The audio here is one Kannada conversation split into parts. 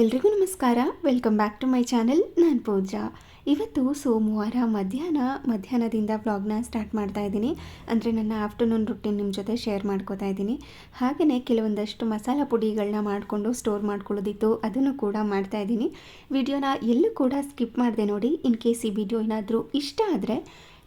ಎಲ್ರಿಗೂ ನಮಸ್ಕಾರ. Welcome back to my channel ನಾನು ಪೂಜಾ ಇವತ್ತು ಸೋಮವಾರ ಮಧ್ಯಾಹ್ನ, ಮಧ್ಯಾಹ್ನದಿಂದ ವ್ಲಾಗ್ನ ಸ್ಟಾರ್ಟ್ ಮಾಡ್ತಾ ಇದ್ದೀನಿ. ಅಂದರೆ ನನ್ನ ಆಫ್ಟರ್ನೂನ್ ರುಟೀನ್ ನಿಮ್ಮ ಜೊತೆ ಶೇರ್ ಮಾಡ್ಕೋತಾ ಇದ್ದೀನಿ. ಹಾಗೆಯೇ ಕೆಲವೊಂದಷ್ಟು ಮಸಾಲ ಪುಡಿಗಳನ್ನ ಮಾಡಿಕೊಂಡು ಸ್ಟೋರ್ ಮಾಡ್ಕೊಳ್ಳೋದಿತ್ತು, ಅದನ್ನು ಕೂಡ ಮಾಡ್ತಾ ಇದ್ದೀನಿ. ವಿಡಿಯೋನ ಎಲ್ಲೂ ಕೂಡ ಸ್ಕಿಪ್ ಮಾಡಿದೆ ನೋಡಿ. ಇನ್ ಕೇಸ್ ಈ ವಿಡಿಯೋ ಏನಾದರೂ ಇಷ್ಟ ಆದರೆ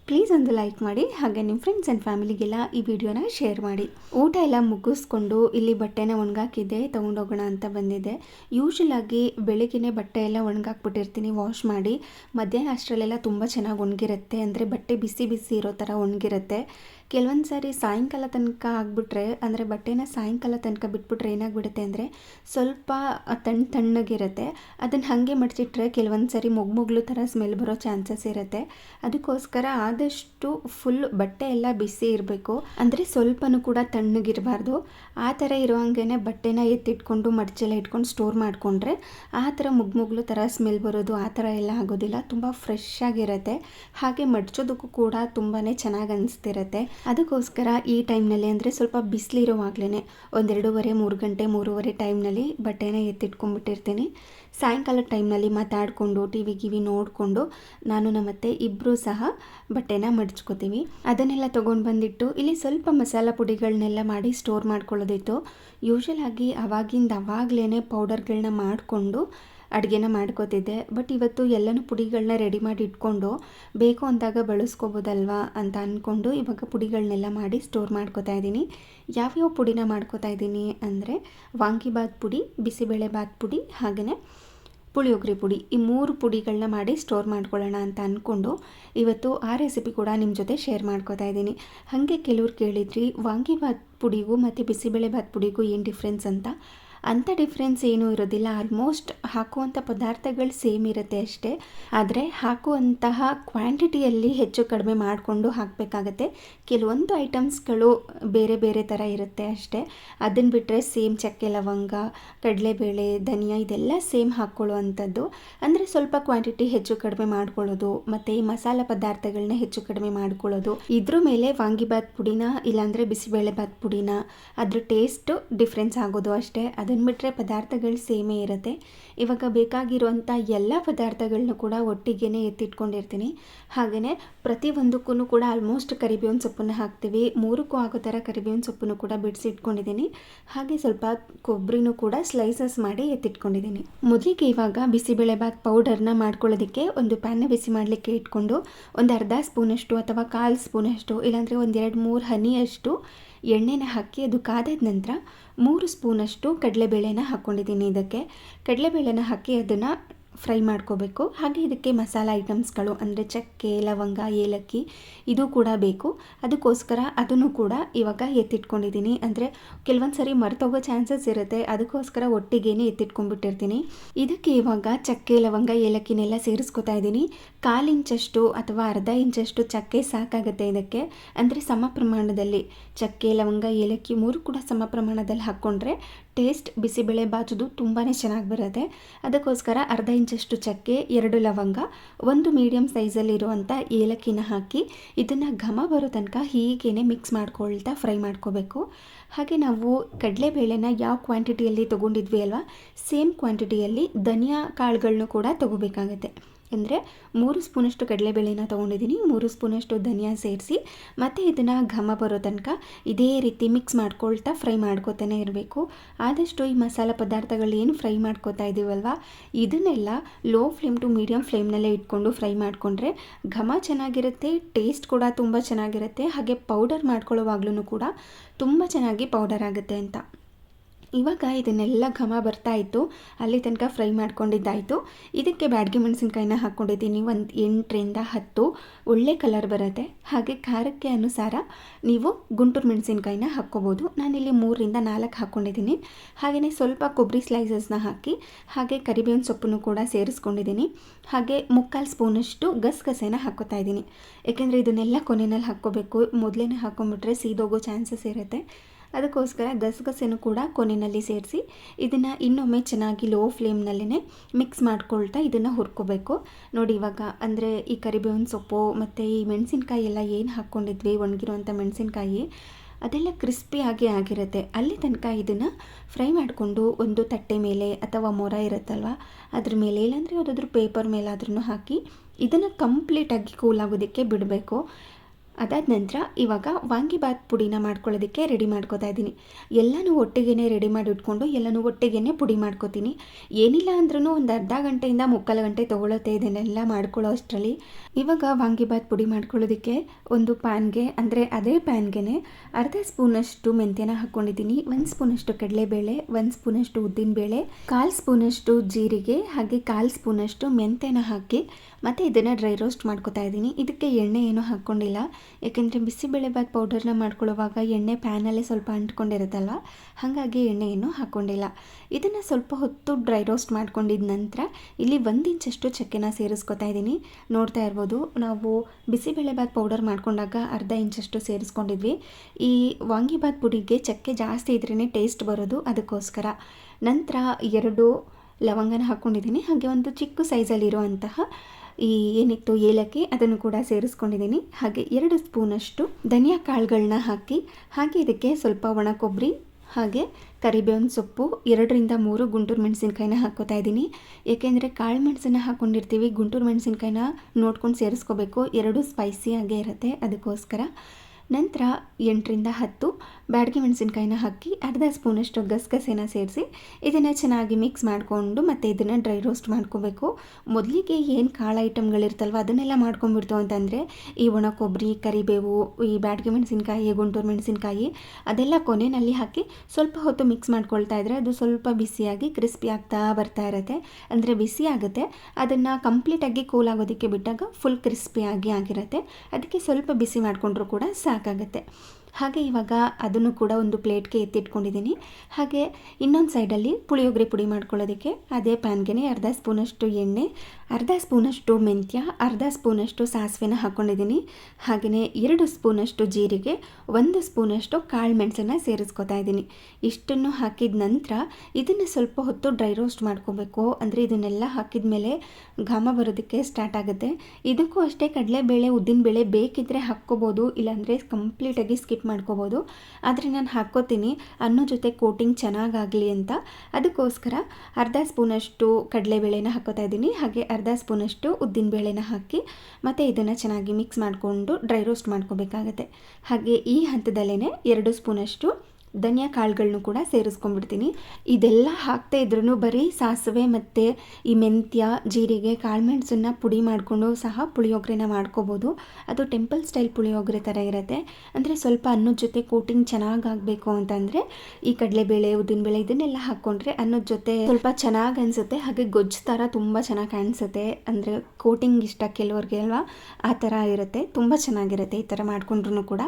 ಪ್ಲೀಸ್ ಒಂದು ಲೈಕ್ ಮಾಡಿ ಹಾಗೆ ನಿಮ್ಮ ಫ್ರೆಂಡ್ಸ್ ಆ್ಯಂಡ್ ಫ್ಯಾಮಿಲಿಗೆಲ್ಲ ಈ ವಿಡಿಯೋನ ಶೇರ್ ಮಾಡಿ. ಊಟ ಎಲ್ಲ ಮುಗಿಸ್ಕೊಂಡು ಇಲ್ಲಿ ಬಟ್ಟೆನ ಒಣಗಾಕಿದ್ದೆ, ತೊಗೊಂಡೋಗೋಣ ಅಂತ ಬಂದಿದ್ದೆ. ಯೂಶ್ವಲಾಗಿ ಬೆಳಿಗ್ಗೆ ಬಟ್ಟೆ ಎಲ್ಲ ಒಣಗಾಕ್ಬಿಟ್ಟಿರ್ತೀನಿ ವಾಶ್ ಮಾಡಿ. ಮಧ್ಯಾಹ್ನ ಅಷ್ಟರಲ್ಲೆಲ್ಲ ತುಂಬ ಚೆನ್ನಾಗಿ ಒಣಗಿರುತ್ತೆ, ಅಂದರೆ ಬಟ್ಟೆ ಬಿಸಿ ಬಿಸಿ ಇರೋ ಥರ ಒಣಗಿರುತ್ತೆ. ಕೆಲವೊಂದು ಸಾರಿ ಸಾಯಂಕಾಲ ತನಕ ಆಗಿಬಿಟ್ರೆ, ಅಂದರೆ ಬಟ್ಟೆನ ಸಾಯಂಕಾಲ ತನಕ ಬಿಟ್ಬಿಟ್ರೆ ಏನಾಗ್ಬಿಡುತ್ತೆ ಅಂದರೆ ಸ್ವಲ್ಪ ತಣ್ಣ ತಣ್ಣಗಿರುತ್ತೆ. ಅದನ್ನು ಹಾಗೆ ಮಡಚಿಟ್ರೆ ಕೆಲವೊಂದು ಸಾರಿ ಮೊಗ್ಮುಗ್ಲು ಥರ ಸ್ಮೆಲ್ ಬರೋ ಚಾನ್ಸಸ್ ಇರುತ್ತೆ. ಅದಕ್ಕೋಸ್ಕರ ಆದಷ್ಟು ಫುಲ್ ಬಟ್ಟೆ ಎಲ್ಲ ಬಿಸಿ ಇರಬೇಕು. ಅಂದರೆ ಸ್ವಲ್ಪನೂ ಕೂಡ ತಣ್ಣಗಿರಬಾರ್ದು. ಆ ಥರ ಇರುವಂಗೆ ಬಟ್ಟೆನ ಎತ್ತಿಟ್ಕೊಂಡು, ಮಡಚೆಲ್ಲ ಇಟ್ಕೊಂಡು ಸ್ಟೋರ್ ಮಾಡಿಕೊಂಡ್ರೆ ಆ ಥರ ಮುಗ್ಮುಗ್ಲು ಥರ ಸ್ಮೆಲ್ ಬರೋದು, ಆ ಥರ ಎಲ್ಲ ಆಗೋದಿಲ್ಲ. ತುಂಬ ಫ್ರೆಶ್ ಆಗಿರುತ್ತೆ. ಹಾಗೆ ಮಡಚೋದಕ್ಕೂ ಕೂಡ ತುಂಬಾ ಚೆನ್ನಾಗಿ ಅನಿಸ್ತಿರುತ್ತೆ. ಅದಕ್ಕೋಸ್ಕರ ಈ ಟೈಮ್ನಲ್ಲಿ ಅಂದರೆ ಸ್ವಲ್ಪ ಬಿಸಿಲಿರೋವಾಗಲೇ ಒಂದೆರಡೂವರೆ, ಮೂರು ಗಂಟೆ, ಮೂರುವರೆ ಟೈಮ್ನಲ್ಲಿ ಬಟ್ಟೆನ ಎತ್ತಿಟ್ಕೊಂಡ್ಬಿಟ್ಟಿರ್ತೀನಿ ಸಾಯಂಕಾಲ ಟೈಮ್ನಲ್ಲಿ ಮಾತಾಡಿಕೊಂಡು ಟಿ ವಿ ಗಿವಿ ನೋಡಿಕೊಂಡು ನಾನು ನಮ್ಮತ್ತೆ ಇಬ್ಬರೂ ಸಹ ಬಟ್ಟೆನ ಮಡ್ಚ್ಕೋತೀವಿ. ಅದನ್ನೆಲ್ಲ ತೊಗೊಂಡು ಬಂದಿಟ್ಟು ಇಲ್ಲಿ ಸ್ವಲ್ಪ ಮಸಾಲ ಪುಡಿಗಳನ್ನೆಲ್ಲ ಮಾಡಿ ಸ್ಟೋರ್ ಮಾಡ್ಕೊಳ್ಳೋದಿತ್ತು. ಯೂಶಲ್ ಆಗಿ ಅವಾಗಿಂದ ಅವಾಗಲೇ ಪೌಡರ್ಗಳನ್ನ ಮಾಡಿಕೊಂಡು ಅಡುಗೆನ ಮಾಡ್ಕೋತಿದ್ದೆ. ಬಟ್ ಇವತ್ತು ಎಲ್ಲನೂ ಪುಡಿಗಳನ್ನ ರೆಡಿ ಮಾಡಿ ಇಟ್ಕೊಂಡು ಬೇಕು ಅಂದಾಗ ಬಳಸ್ಕೋಬೋದಲ್ವಾ ಅಂತ ಅಂದ್ಕೊಂಡು ಇವಾಗ ಪುಡಿಗಳನ್ನೆಲ್ಲ ಮಾಡಿ ಸ್ಟೋರ್ ಮಾಡ್ಕೋತಾ ಇದ್ದೀನಿ. ಯಾವ್ಯಾವ ಪುಡಿನ ಮಾಡ್ಕೋತಾ ಇದ್ದೀನಿ ಅಂದರೆ ವಾಂಗಿಬಾತ್ ಪುಡಿ, ಬಿಸಿಬೇಳೆ ಬಾತ್ ಪುಡಿ ಹಾಗೆಯೇ ಪುಳಿಯೋಗರೆ ಪುಡಿ ಈ ಮೂರು ಪುಡಿಗಳನ್ನ ಮಾಡಿ ಸ್ಟೋರ್ ಮಾಡ್ಕೊಳ್ಳೋಣ ಅಂತ ಅಂದ್ಕೊಂಡು ಇವತ್ತು ಆ ರೆಸಿಪಿ ಕೂಡ ನಿಮ್ಮ ಜೊತೆ ಶೇರ್ ಮಾಡ್ಕೋತಾ ಇದ್ದೀನಿ. ಹಾಗೆ ಕೆಲವ್ರು ಕೇಳಿದ್ರಿ ವಾಂಗಿಬಾತ್ ಪುಡಿಗೂ ಮತ್ತು ಬಿಸಿಬೇಳೆ ಬಾತ್ ಪುಡಿಗೂ ಏನು ಡಿಫ್ರೆನ್ಸ್ ಅಂತ? ಅಂಥ ಡಿಫ್ರೆನ್ಸ್ ಏನೂ ಇರೋದಿಲ್ಲ. ಆಲ್ಮೋಸ್ಟ್ ಹಾಕುವಂಥ ಪದಾರ್ಥಗಳು ಸೇಮ್ ಇರುತ್ತೆ ಅಷ್ಟೇ. ಆದರೆ ಹಾಕುವಂತಹ ಕ್ವಾಂಟಿಟಿಯಲ್ಲಿ ಹೆಚ್ಚು ಕಡಿಮೆ ಮಾಡಿಕೊಂಡು ಹಾಕಬೇಕಾಗತ್ತೆ. ಕೆಲವೊಂದು ಐಟಮ್ಸ್ಗಳು ಬೇರೆ ಬೇರೆ ಥರ ಇರುತ್ತೆ ಅಷ್ಟೇ. ಅದನ್ನು ಬಿಟ್ಟರೆ ಸೇಮ್ ಚಕ್ಕೆ ಲವಂಗ, ಕಡಲೆಬೇಳೆ, ಧನಿಯಾ ಇದೆಲ್ಲ ಸೇಮ್ ಹಾಕ್ಕೊಳ್ಳುವಂಥದ್ದು. ಅಂದರೆ ಸ್ವಲ್ಪ ಕ್ವಾಂಟಿಟಿ ಹೆಚ್ಚು ಕಡಿಮೆ ಮಾಡ್ಕೊಳ್ಳೋದು, ಮತ್ತು ಈ ಮಸಾಲ ಪದಾರ್ಥಗಳನ್ನ ಹೆಚ್ಚು ಕಡಿಮೆ ಮಾಡ್ಕೊಳ್ಳೋದು. ಇದ್ರ ಮೇಲೆ ವಾಂಗಿಭಾತ್ ಪುಡಿನ, ಇಲ್ಲಾಂದರೆ ಬಿಸಿಬೇಳೆಬಾತ್ ಪುಡಿನ, ಅದ್ರ ಟೇಸ್ಟು ಡಿಫ್ರೆನ್ಸ್ ಆಗೋದು ಅಷ್ಟೇ. ಅದನ್ನು ಬಿಟ್ಟರೆ ಪದಾರ್ಥಗಳು ಸೇಮೇ ಇರುತ್ತೆ. ಇವಾಗ ಬೇಕಾಗಿರುವಂಥ ಎಲ್ಲ ಪದಾರ್ಥಗಳನ್ನ ಕೂಡ ಒಟ್ಟಿಗೆ ಎತ್ತಿಟ್ಕೊಂಡಿರ್ತೀನಿ. ಹಾಗೆಯೇ ಪ್ರತಿಯೊಂದಕ್ಕೂ ಕೂಡ ಆಲ್ಮೋಸ್ಟ್ ಕರಿಬೇವಿನ ಸೊಪ್ಪನ್ನು ಹಾಕ್ತೀವಿ. ಮೂರಕ್ಕೂ ಆಗೋ ಥರ ಕರಿಬೇವಿನ ಸೊಪ್ಪನ್ನು ಕೂಡ ಬಿಡಿಸಿಟ್ಕೊಂಡಿದ್ದೀನಿ. ಹಾಗೆ ಸ್ವಲ್ಪ ಕೊಬ್ಬರಿನೂ ಕೂಡ ಸ್ಲೈಸಸ್ ಮಾಡಿ ಎತ್ತಿಟ್ಕೊಂಡಿದ್ದೀನಿ. ಮೊದಲಿಗೆ ಇವಾಗ ಬಿಸಿಬೇಳೆಬಾತ್ ಪೌಡರ್ನ ಮಾಡ್ಕೊಳ್ಳೋದಕ್ಕೆ ಒಂದು ಪ್ಯಾನ್ನ ಬಿಸಿ ಮಾಡಲಿಕ್ಕೆ ಇಟ್ಕೊಂಡು ಒಂದು ಅರ್ಧ ಸ್ಪೂನಷ್ಟು ಅಥವಾ ಕಾಲು ಸ್ಪೂನಷ್ಟು ಇಲ್ಲಾಂದರೆ ಒಂದೆರಡು ಮೂರು ಹನಿಯಷ್ಟು ಎಣ್ಣೆನ ಹಾಕಿ ಅದು ಕಾದಾದ ನಂತರ ಮೂರು ಸ್ಪೂನಷ್ಟು ಕಡಲೆಬೇಳೆನ ಹಾಕ್ಕೊಂಡಿದ್ದೀನಿ ಇದಕ್ಕೆ. ಕಡಲೆಬೇಳೆನ ಹಾಕಿ ಅದನ್ನು ಫ್ರೈ ಮಾಡ್ಕೋಬೇಕು. ಹಾಗೆ ಇದಕ್ಕೆ ಮಸಾಲ ಐಟಮ್ಸ್ಗಳು ಅಂದರೆ ಚಕ್ಕೆ, ಲವಂಗ, ಏಲಕ್ಕಿ ಇದು ಕೂಡ ಬೇಕು. ಅದಕ್ಕೋಸ್ಕರ ಅದನ್ನು ಕೂಡ ಇವಾಗ ಎತ್ತಿಟ್ಕೊಂಡಿದ್ದೀನಿ. ಅಂದರೆ ಕೆಲವೊಂದು ಸರಿ ಮರ್ತೋಗೋ ಚಾನ್ಸಸ್ ಇರುತ್ತೆ. ಅದಕ್ಕೋಸ್ಕರ ಒಟ್ಟಿಗೇನೆ ಎತ್ತಿಟ್ಕೊಂಡ್ಬಿಟ್ಟಿರ್ತೀನಿ. ಇದಕ್ಕೆ ಇವಾಗ ಚಕ್ಕೆ, ಲವಂಗ, ಏಲಕ್ಕಿನೆಲ್ಲ ಸೇರಿಸ್ಕೊತಾ ಇದ್ದೀನಿ. ಕಾಲು ಇಂಚಷ್ಟು ಅಥವಾ ಅರ್ಧ ಇಂಚಷ್ಟು ಚಕ್ಕೆ ಸಾಕಾಗುತ್ತೆ ಇದಕ್ಕೆ. ಅಂದರೆ ಸಮ ಪ್ರಮಾಣದಲ್ಲಿ ಚಕ್ಕೆ, ಲವಂಗ, ಏಲಕ್ಕಿ ಮೂರು ಕೂಡ ಸಮ ಪ್ರಮಾಣದಲ್ಲಿ ಹಾಕ್ಕೊಂಡ್ರೆ ಟೇಸ್ಟ್ ಬಿಸಿಬೇಳೆ ಬಾಚೋದು ತುಂಬಾ ಚೆನ್ನಾಗಿ ಬರುತ್ತೆ. ಅದಕ್ಕೋಸ್ಕರ ಅರ್ಧ ಇಂಚಷ್ಟು ಚಕ್ಕೆ, ಎರಡು ಲವಂಗ, ಒಂದು ಮೀಡಿಯಮ್ ಸೈಜಲ್ಲಿರುವಂಥ ಏಲಕ್ಕಿನ ಹಾಕಿ ಇದನ್ನು ಘಮ ಬರೋ ತನಕ ಹೀಗೇ ಮಿಕ್ಸ್ ಮಾಡ್ಕೊಳ್ತಾ ಫ್ರೈ ಮಾಡ್ಕೋಬೇಕು. ಹಾಗೆ ನಾವು ಕಡಲೆಬೇಳೆನ ಯಾವ ಕ್ವಾಂಟಿಟಿಯಲ್ಲಿ ತೊಗೊಂಡಿದ್ವಿ ಅಲ್ವಾ ಸೇಮ್ ಕ್ವಾಂಟಿಟಿಯಲ್ಲಿ ಧನಿಯಾ ಕಾಳುಗಳನ್ನೂ ಕೂಡ ತೊಗೋಬೇಕಾಗತ್ತೆ. ಅಂದರೆ ಮೂರು ಸ್ಪೂನಷ್ಟು ಕಡಲೆಬೇಳೆನ ತೊಗೊಂಡಿದ್ದೀನಿ, ಮೂರು ಸ್ಪೂನಷ್ಟು ಧನಿಯಾ ಸೇರಿಸಿ, ಮತ್ತು ಇದನ್ನು ಘಮ ಬರೋ ತನಕ ಇದೇ ರೀತಿ ಮಿಕ್ಸ್ ಮಾಡ್ಕೊಳ್ತಾ ಫ್ರೈ ಮಾಡ್ಕೋತಾನೆ ಇರಬೇಕು. ಆದಷ್ಟು ಈ ಮಸಾಲೆ ಪದಾರ್ಥಗಳು ಏನು ಫ್ರೈ ಮಾಡ್ಕೋತಾ ಇದ್ದೀವಲ್ವ ಇದನ್ನೆಲ್ಲ ಲೋ ಫ್ಲೇಮ್ ಟು ಮೀಡಿಯಮ್ ಫ್ಲೇಮ್ನಲ್ಲೇ ಇಟ್ಕೊಂಡು ಫ್ರೈ ಮಾಡಿಕೊಂಡ್ರೆ ಘಮ ಚೆನ್ನಾಗಿರುತ್ತೆ ಟೇಸ್ಟ್ ಕೂಡ ತುಂಬ ಚೆನ್ನಾಗಿರುತ್ತೆ, ಹಾಗೆ ಪೌಡರ್ ಮಾಡ್ಕೊಳ್ಳೋವಾಗ್ಲೂ ಕೂಡ ತುಂಬ ಚೆನ್ನಾಗಿ ಪೌಡರ್ ಆಗುತ್ತೆ ಅಂತ. ಇವಾಗ ಇದನ್ನೆಲ್ಲ ಘಮ ಬರ್ತಾ ಇತ್ತು. ಅಲ್ಲಿ ತನಕ ಫ್ರೈ ಮಾಡ್ಕೊಂಡಿದ್ದಾಯಿತು. ಇದಕ್ಕೆ ಬ್ಯಾಡ್ಗೆ ಮೆಣಸಿನ್ಕಾಯಿನ ಹಾಕ್ಕೊಂಡಿದ್ದೀನಿ ಒಂದು ಎಂಟರಿಂದ ಹತ್ತು. ಒಳ್ಳೆ ಕಲರ್ ಬರುತ್ತೆ. ಹಾಗೆ ಖಾರಕ್ಕೆ ಅನುಸಾರ ನೀವು ಗುಂಟೂರು ಮೆಣಸಿನ್ಕಾಯಿನ ಹಾಕ್ಕೋಬೋದು. ನಾನಿಲ್ಲಿ ಮೂರರಿಂದ ನಾಲ್ಕು ಹಾಕ್ಕೊಂಡಿದ್ದೀನಿ ಹಾಗೆಯೇ ಸ್ವಲ್ಪ ಕೊಬ್ಬರಿ ಸ್ಲೈಸಸ್ನ ಹಾಕಿ, ಹಾಗೆ ಕರಿಬೇವಿನ ಸೊಪ್ಪನ್ನು ಕೂಡ ಸೇರಿಸ್ಕೊಂಡಿದ್ದೀನಿ. ಹಾಗೆ ಮುಕ್ಕಾಲು ಸ್ಪೂನಷ್ಟು ಗಸಗಸೆನ ಹಾಕೋತಾ ಇದ್ದೀನಿ. ಏಕೆಂದರೆ ಇದನ್ನೆಲ್ಲ ಕೊನೆಯಲ್ಲಿ ಹಾಕ್ಕೋಬೇಕು. ಮೊದಲೇ ಹಾಕ್ಕೊಂಬಿಟ್ರೆ ಸೀದೋಗೋ ಚಾನ್ಸಸ್ ಇರುತ್ತೆ. ಅದಕ್ಕೋಸ್ಕರ ಗಸಗಸೆನೂ ಕೂಡ ಕೊನೆಯಲ್ಲಿ ಸೇರಿಸಿ ಇದನ್ನು ಇನ್ನೊಮ್ಮೆ ಚೆನ್ನಾಗಿ ಲೋ ಫ್ಲೇಮ್ನಲ್ಲೇ ಮಿಕ್ಸ್ ಮಾಡ್ಕೊಳ್ತಾ ಇದನ್ನು ಹುರ್ಕೋಬೇಕು. ನೋಡಿ ಇವಾಗ ಅಂದರೆ ಈ ಕರಿಬೇವಿನ ಸೊಪ್ಪು ಮತ್ತು ಈ ಮೆಣಸಿನ್ಕಾಯಿ ಎಲ್ಲ ಏನು ಹಾಕ್ಕೊಂಡಿದ್ವಿ ಒಣಗಿರುವಂಥ ಮೆಣಸಿನ್ಕಾಯಿ, ಅದೆಲ್ಲ ಕ್ರಿಸ್ಪಿಯಾಗಿ ಆಗಿರುತ್ತೆ. ಅಲ್ಲಿ ತನಕ ಇದನ್ನು ಫ್ರೈ ಮಾಡಿಕೊಂಡು ಒಂದು ತಟ್ಟೆ ಮೇಲೆ ಅಥವಾ ಮೊರ ಇರುತ್ತಲ್ವ, ಅದ್ರ ಮೇಲೆ, ಇಲ್ಲಾಂದರೆ ಯಾವುದಾದ್ರೂ ಪೇಪರ್ ಮೇಲಾದ್ರೂ ಹಾಕಿ ಇದನ್ನು ಕಂಪ್ಲೀಟಾಗಿ ಕೂಲ್ ಆಗೋದಕ್ಕೆ ಬಿಡಬೇಕು. ಅದಾದ ನಂತರ ಇವಾಗ ವಾಂಗಿಬಾತ್ ಪುಡಿನ ಮಾಡ್ಕೊಳ್ಳೋದಕ್ಕೆ ರೆಡಿ ಮಾಡ್ಕೋತಾ ಇದ್ದೀನಿ. ಎಲ್ಲನೂ ಒಟ್ಟಿಗೆ ರೆಡಿ ಮಾಡಿ ಇಟ್ಕೊಂಡು ಎಲ್ಲನೂ ಒಟ್ಟಿಗೆ ಪುಡಿ ಮಾಡ್ಕೋತೀನಿ. ಏನಿಲ್ಲ ಅಂದ್ರೂ ಒಂದು ಅರ್ಧ ಗಂಟೆಯಿಂದ ಮುಕ್ಕಾಲು ಗಂಟೆ ತೊಗೊಳುತ್ತೆ ಇದನ್ನೆಲ್ಲ ಮಾಡ್ಕೊಳ್ಳೋ ಅಷ್ಟರಲ್ಲಿ. ಇವಾಗ ವಾಂಗಿಬಾತ್ ಪುಡಿ ಮಾಡ್ಕೊಳ್ಳೋದಕ್ಕೆ ಒಂದು ಪ್ಯಾನ್ಗೆ, ಅಂದರೆ ಅದೇ ಪ್ಯಾನ್ಗೆ ಅರ್ಧ ಸ್ಪೂನಷ್ಟು ಮೆಂತ್ಯನ ಹಾಕ್ಕೊಂಡಿದ್ದೀನಿ. ಒಂದು ಸ್ಪೂನಷ್ಟು ಕಡಲೆಬೇಳೆ, ಒಂದು ಸ್ಪೂನಷ್ಟು ಉದ್ದಿನಬೇಳೆ, ಕಾಲು ಸ್ಪೂನಷ್ಟು ಜೀರಿಗೆ, ಹಾಗೆ ಕಾಲು ಸ್ಪೂನಷ್ಟು ಮೆಂತ್ಯನ ಹಾಕಿ ಮತ್ತು ಇದನ್ನು ಡ್ರೈ ರೋಸ್ಟ್ ಮಾಡ್ಕೋತಾ ಇದ್ದೀನಿ. ಇದಕ್ಕೆ ಎಣ್ಣೆ ಏನೂ ಹಾಕ್ಕೊಂಡಿಲ್ಲ. ಯಾಕೆಂದರೆ ಬಿಸಿಬೇಳೆಬಾತ್ ಪೌಡರ್ನ ಮಾಡ್ಕೊಳ್ಳುವಾಗ ಎಣ್ಣೆ ಪ್ಯಾನಲ್ಲೇ ಸ್ವಲ್ಪ ಅಂಟ್ಕೊಂಡಿರುತ್ತಲ್ವ? ಹಾಗಾಗಿ ಎಣ್ಣೆ ಏನೂ ಹಾಕ್ಕೊಂಡಿಲ್ಲ. ಇದನ್ನು ಸ್ವಲ್ಪ ಹೊತ್ತು ಡ್ರೈ ರೋಸ್ಟ್ ಮಾಡ್ಕೊಂಡಿದ್ದ ನಂತರ ಇಲ್ಲಿ ಒಂದು ಇಂಚಷ್ಟು ಚಕ್ಕೆನ ಸೇರಿಸ್ಕೊತಾ ಇದ್ದೀನಿ. ನೋಡ್ತಾ ಇರ್ಬೋದು, ನಾವು ಬಿಸಿಬೇಳೆಬಾತ್ ಪೌಡರ್ ಮಾಡ್ಕೊಂಡಾಗ ಅರ್ಧ ಇಂಚಷ್ಟು ಸೇರಿಸ್ಕೊಂಡಿದ್ವಿ. ಈ ವಾಂಗಿಬಾತ್ ಪುಡಿಗೆ ಚಕ್ಕೆ ಜಾಸ್ತಿ ಇದ್ರೇ ಟೇಸ್ಟ್ ಬರೋದು ಅದಕ್ಕೋಸ್ಕರ. ನಂತರ ಎರಡು ಲವಂಗನ ಹಾಕ್ಕೊಂಡಿದ್ದೀನಿ. ಹಾಗೆ ಒಂದು ಚಿಕ್ಕ ಸೈಜಲ್ಲಿರುವಂತಹ ಈ ಏನಿತ್ತು ಏಲಕ್ಕಿ, ಅದನ್ನು ಕೂಡ ಸೇರಿಸ್ಕೊಂಡಿದ್ದೀನಿ. ಹಾಗೆ ಎರಡು ಸ್ಪೂನಷ್ಟು ಧನಿಯಾ ಕಾಳುಗಳನ್ನ ಹಾಕಿ, ಹಾಗೆ ಇದಕ್ಕೆ ಸ್ವಲ್ಪ ಒಣ ಕೊಬ್ಬರಿ, ಹಾಗೆ ಕರಿಬೇವಿನ ಸೊಪ್ಪು, ಎರಡರಿಂದ ಮೂರು ಗುಂಟೂರು ಮೆಣಸಿನ್ಕಾಯಿನ ಹಾಕೋತಾ ಇದ್ದೀನಿ. ಏಕೆಂದರೆ ಕಾಳು ಮೆಣಸನ್ನು ಹಾಕ್ಕೊಂಡಿರ್ತೀವಿ ಗುಂಟೂರು ಮೆಣಸಿನ್ಕಾಯಿನ ನೋಡ್ಕೊಂಡು ಸೇರಿಸ್ಕೋಬೇಕು. ಎರಡು ಸ್ಪೈಸಿಯಾಗೇ ಇರುತ್ತೆ, ಅದಕ್ಕೋಸ್ಕರ. ನಂತರ ಎಂಟರಿಂದ ಹತ್ತು ಬ್ಯಾಡಗಿ ಮೆಣಸಿನ್ಕಾಯಿನ ಹಾಕಿ ಅರ್ಧ ಸ್ಪೂನಷ್ಟು ಗಸಗಸೆನ ಸೇರಿಸಿ ಇದನ್ನು ಚೆನ್ನಾಗಿ ಮಿಕ್ಸ್ ಮಾಡಿಕೊಂಡು ಮತ್ತು ಇದನ್ನು ಡ್ರೈ ರೋಸ್ಟ್ ಮಾಡ್ಕೋಬೇಕು. ಮೊದಲಿಗೆ ಏನು ಕಾಳು ಐಟಮ್ಗಳಿರ್ತಲ್ವ ಅದನ್ನೆಲ್ಲ ಮಾಡ್ಕೊಂಡ್ಬಿಡ್ತು ಅಂತಂದರೆ ಈ ಒಣ ಕೊಬ್ಬರಿ ಕರಿಬೇವು, ಈ ಬ್ಯಾಡಗಿ ಮೆಣಸಿನ್ಕಾಯಿ, ಗುಂಟೂರು ಮೆಣಸಿನ್ಕಾಯಿ ಅದೆಲ್ಲ ಕೊನೆಯಲ್ಲಿ ಹಾಕಿ ಸ್ವಲ್ಪ ಹೊತ್ತು ಮಿಕ್ಸ್ ಮಾಡ್ಕೊಳ್ತಾ ಇದ್ದರೆ ಅದು ಸ್ವಲ್ಪ ಬಿಸಿಯಾಗಿ ಕ್ರಿಸ್ಪಿ ಆಗ್ತಾ ಬರ್ತಾ ಇರುತ್ತೆ. ಅಂದರೆ ಬಿಸಿ ಆಗುತ್ತೆ. ಅದನ್ನು ಕಂಪ್ಲೀಟಾಗಿ ಕೂಲ್ ಆಗೋದಕ್ಕೆ ಬಿಟ್ಟಾಗ ಫುಲ್ ಕ್ರಿಸ್ಪಿಯಾಗಿ ಆಗಿರುತ್ತೆ. ಅದಕ್ಕೆ ಸ್ವಲ್ಪ ಬಿಸಿ ಮಾಡಿಕೊಂಡ್ರೂ ಕೂಡ ಸಾಕಾಗುತ್ತೆ ಹಾಗೆ ಇವಾಗ ಅದನ್ನು ಕೂಡ ಒಂದು ಪ್ಲೇಟ್ಗೆ ಎತ್ತಿಟ್ಕೊಂಡಿದ್ದೀನಿ. ಹಾಗೆ ಇನ್ನೊಂದು ಸೈಡಲ್ಲಿ ಪುಳಿಯೋಗರೆ ಪುಡಿ ಮಾಡ್ಕೊಳ್ಳೋದಕ್ಕೆ ಅದೇ ಪ್ಯಾನ್ಗೆ ಅರ್ಧ ಸ್ಪೂನಷ್ಟು ಎಣ್ಣೆ, ಅರ್ಧ ಸ್ಪೂನಷ್ಟು ಮೆಂತ್ಯ, ಅರ್ಧ ಸ್ಪೂನಷ್ಟು ಸಾಸಿವೆನ ಹಾಕ್ಕೊಂಡಿದ್ದೀನಿ ಹಾಗೆಯೇ ಎರಡು ಸ್ಪೂನಷ್ಟು ಜೀರಿಗೆ, ಒಂದು ಸ್ಪೂನಷ್ಟು ಕಾಳು ಮೆಣಸನ್ನು ಸೇರಿಸ್ಕೊತಾ ಇದ್ದೀನಿ. ಇಷ್ಟನ್ನು ಹಾಕಿದ ನಂತರ ಇದನ್ನು ಸ್ವಲ್ಪ ಹೊತ್ತು ಡ್ರೈ ರೋಸ್ಟ್ ಮಾಡ್ಕೋಬೇಕು. ಅಂದರೆ ಇದನ್ನೆಲ್ಲ ಹಾಕಿದ ಮೇಲೆ ಘಾಮ ಬರೋದಕ್ಕೆ ಸ್ಟಾರ್ಟ್ ಆಗುತ್ತೆ. ಇದಕ್ಕೂ ಅಷ್ಟೇ ಕಡಲೆಬೇಳೆ, ಉದ್ದಿನಬೇಳೆ ಬೇಕಿದ್ದರೆ ಹಾಕ್ಕೋಬೋದು, ಇಲ್ಲಾಂದರೆ ಕಂಪ್ಲೀಟಾಗಿ ಸ್ಕಿಪ್ ಮಾಡ್ಕೋಬೋದು. ಆದರೆ ನಾನು ಹಾಕ್ಕೋತೀನಿ. ಅನ್ನೋ ಜೊತೆ ಕೋಟಿಂಗ್ ಚೆನ್ನಾಗಾಗಲಿ ಅಂತ. ಅದಕ್ಕೋಸ್ಕರ ಅರ್ಧ ಸ್ಪೂನಷ್ಟು ಕಡಲೆಬೇಳೆನ ಹಾಕೋತಾ ಇದ್ದೀನಿ. ಹಾಗೆ ಅರ್ಧ ಸ್ಪೂನಷ್ಟು ಉದ್ದಿನಬೇಳೆನ ಹಾಕಿ ಮತ್ತು ಇದನ್ನು ಚೆನ್ನಾಗಿ ಮಿಕ್ಸ್ ಮಾಡಿಕೊಂಡು ಡ್ರೈ ರೋಸ್ಟ್ ಮಾಡ್ಕೋಬೇಕಾಗತ್ತೆ. ಹಾಗೆ ಈ ಹಂತದಲ್ಲೇ ಎರಡು ಸ್ಪೂನಷ್ಟು ಧನಿಯಾ ಕಾಳುಗಳನ್ನು ಕೂಡ ಸೇರಿಸ್ಕೊಂಡ್ಬಿಡ್ತೀನಿ. ಇದೆಲ್ಲ ಹಾಕ್ತಾ ಇದ್ರೂ ಬರೀ ಸಾಸಿವೆ ಮತ್ತು ಈ ಮೆಂತ್ಯ, ಜೀರಿಗೆ, ಕಾಳುಮೆಣಸನ್ನು ಪುಡಿ ಮಾಡಿಕೊಂಡು ಸಹ ಪುಳಿಯೋಗರೆನ ಮಾಡ್ಕೋಬೋದು. ಅದು ಟೆಂಪಲ್ ಸ್ಟೈಲ್ ಪುಳಿಯೋಗರೆ ಥರ ಇರುತ್ತೆ. ಅಂದರೆ ಸ್ವಲ್ಪ ಅನ್ನದ ಜೊತೆ ಕೋಟಿಂಗ್ ಚೆನ್ನಾಗಿ ಆಗಬೇಕು ಅಂತಂದರೆ ಈ ಕಡಲೆಬೇಳೆ, ಉದ್ದಿನಬೇಳೆ ಇದನ್ನೆಲ್ಲ ಹಾಕ್ಕೊಂಡ್ರೆ ಅನ್ನದ ಜೊತೆ ಸ್ವಲ್ಪ ಚೆನ್ನಾಗಿ ಅನಿಸುತ್ತೆ. ಹಾಗೆ ಗೊಜ್ಜು ಥರ ತುಂಬ ಚೆನ್ನಾಗಿ ಕಾಣಿಸುತ್ತೆ. ಅಂದರೆ ಕೋಟಿಂಗ್ ಇಷ್ಟ ಕೆಲವ್ರಿಗೆ ಅಲ್ವಾ? ಆ ಥರ ಇರುತ್ತೆ. ತುಂಬ ಚೆನ್ನಾಗಿರುತ್ತೆ ಈ ಥರ ಮಾಡಿಕೊಂಡ್ರು ಕೂಡ.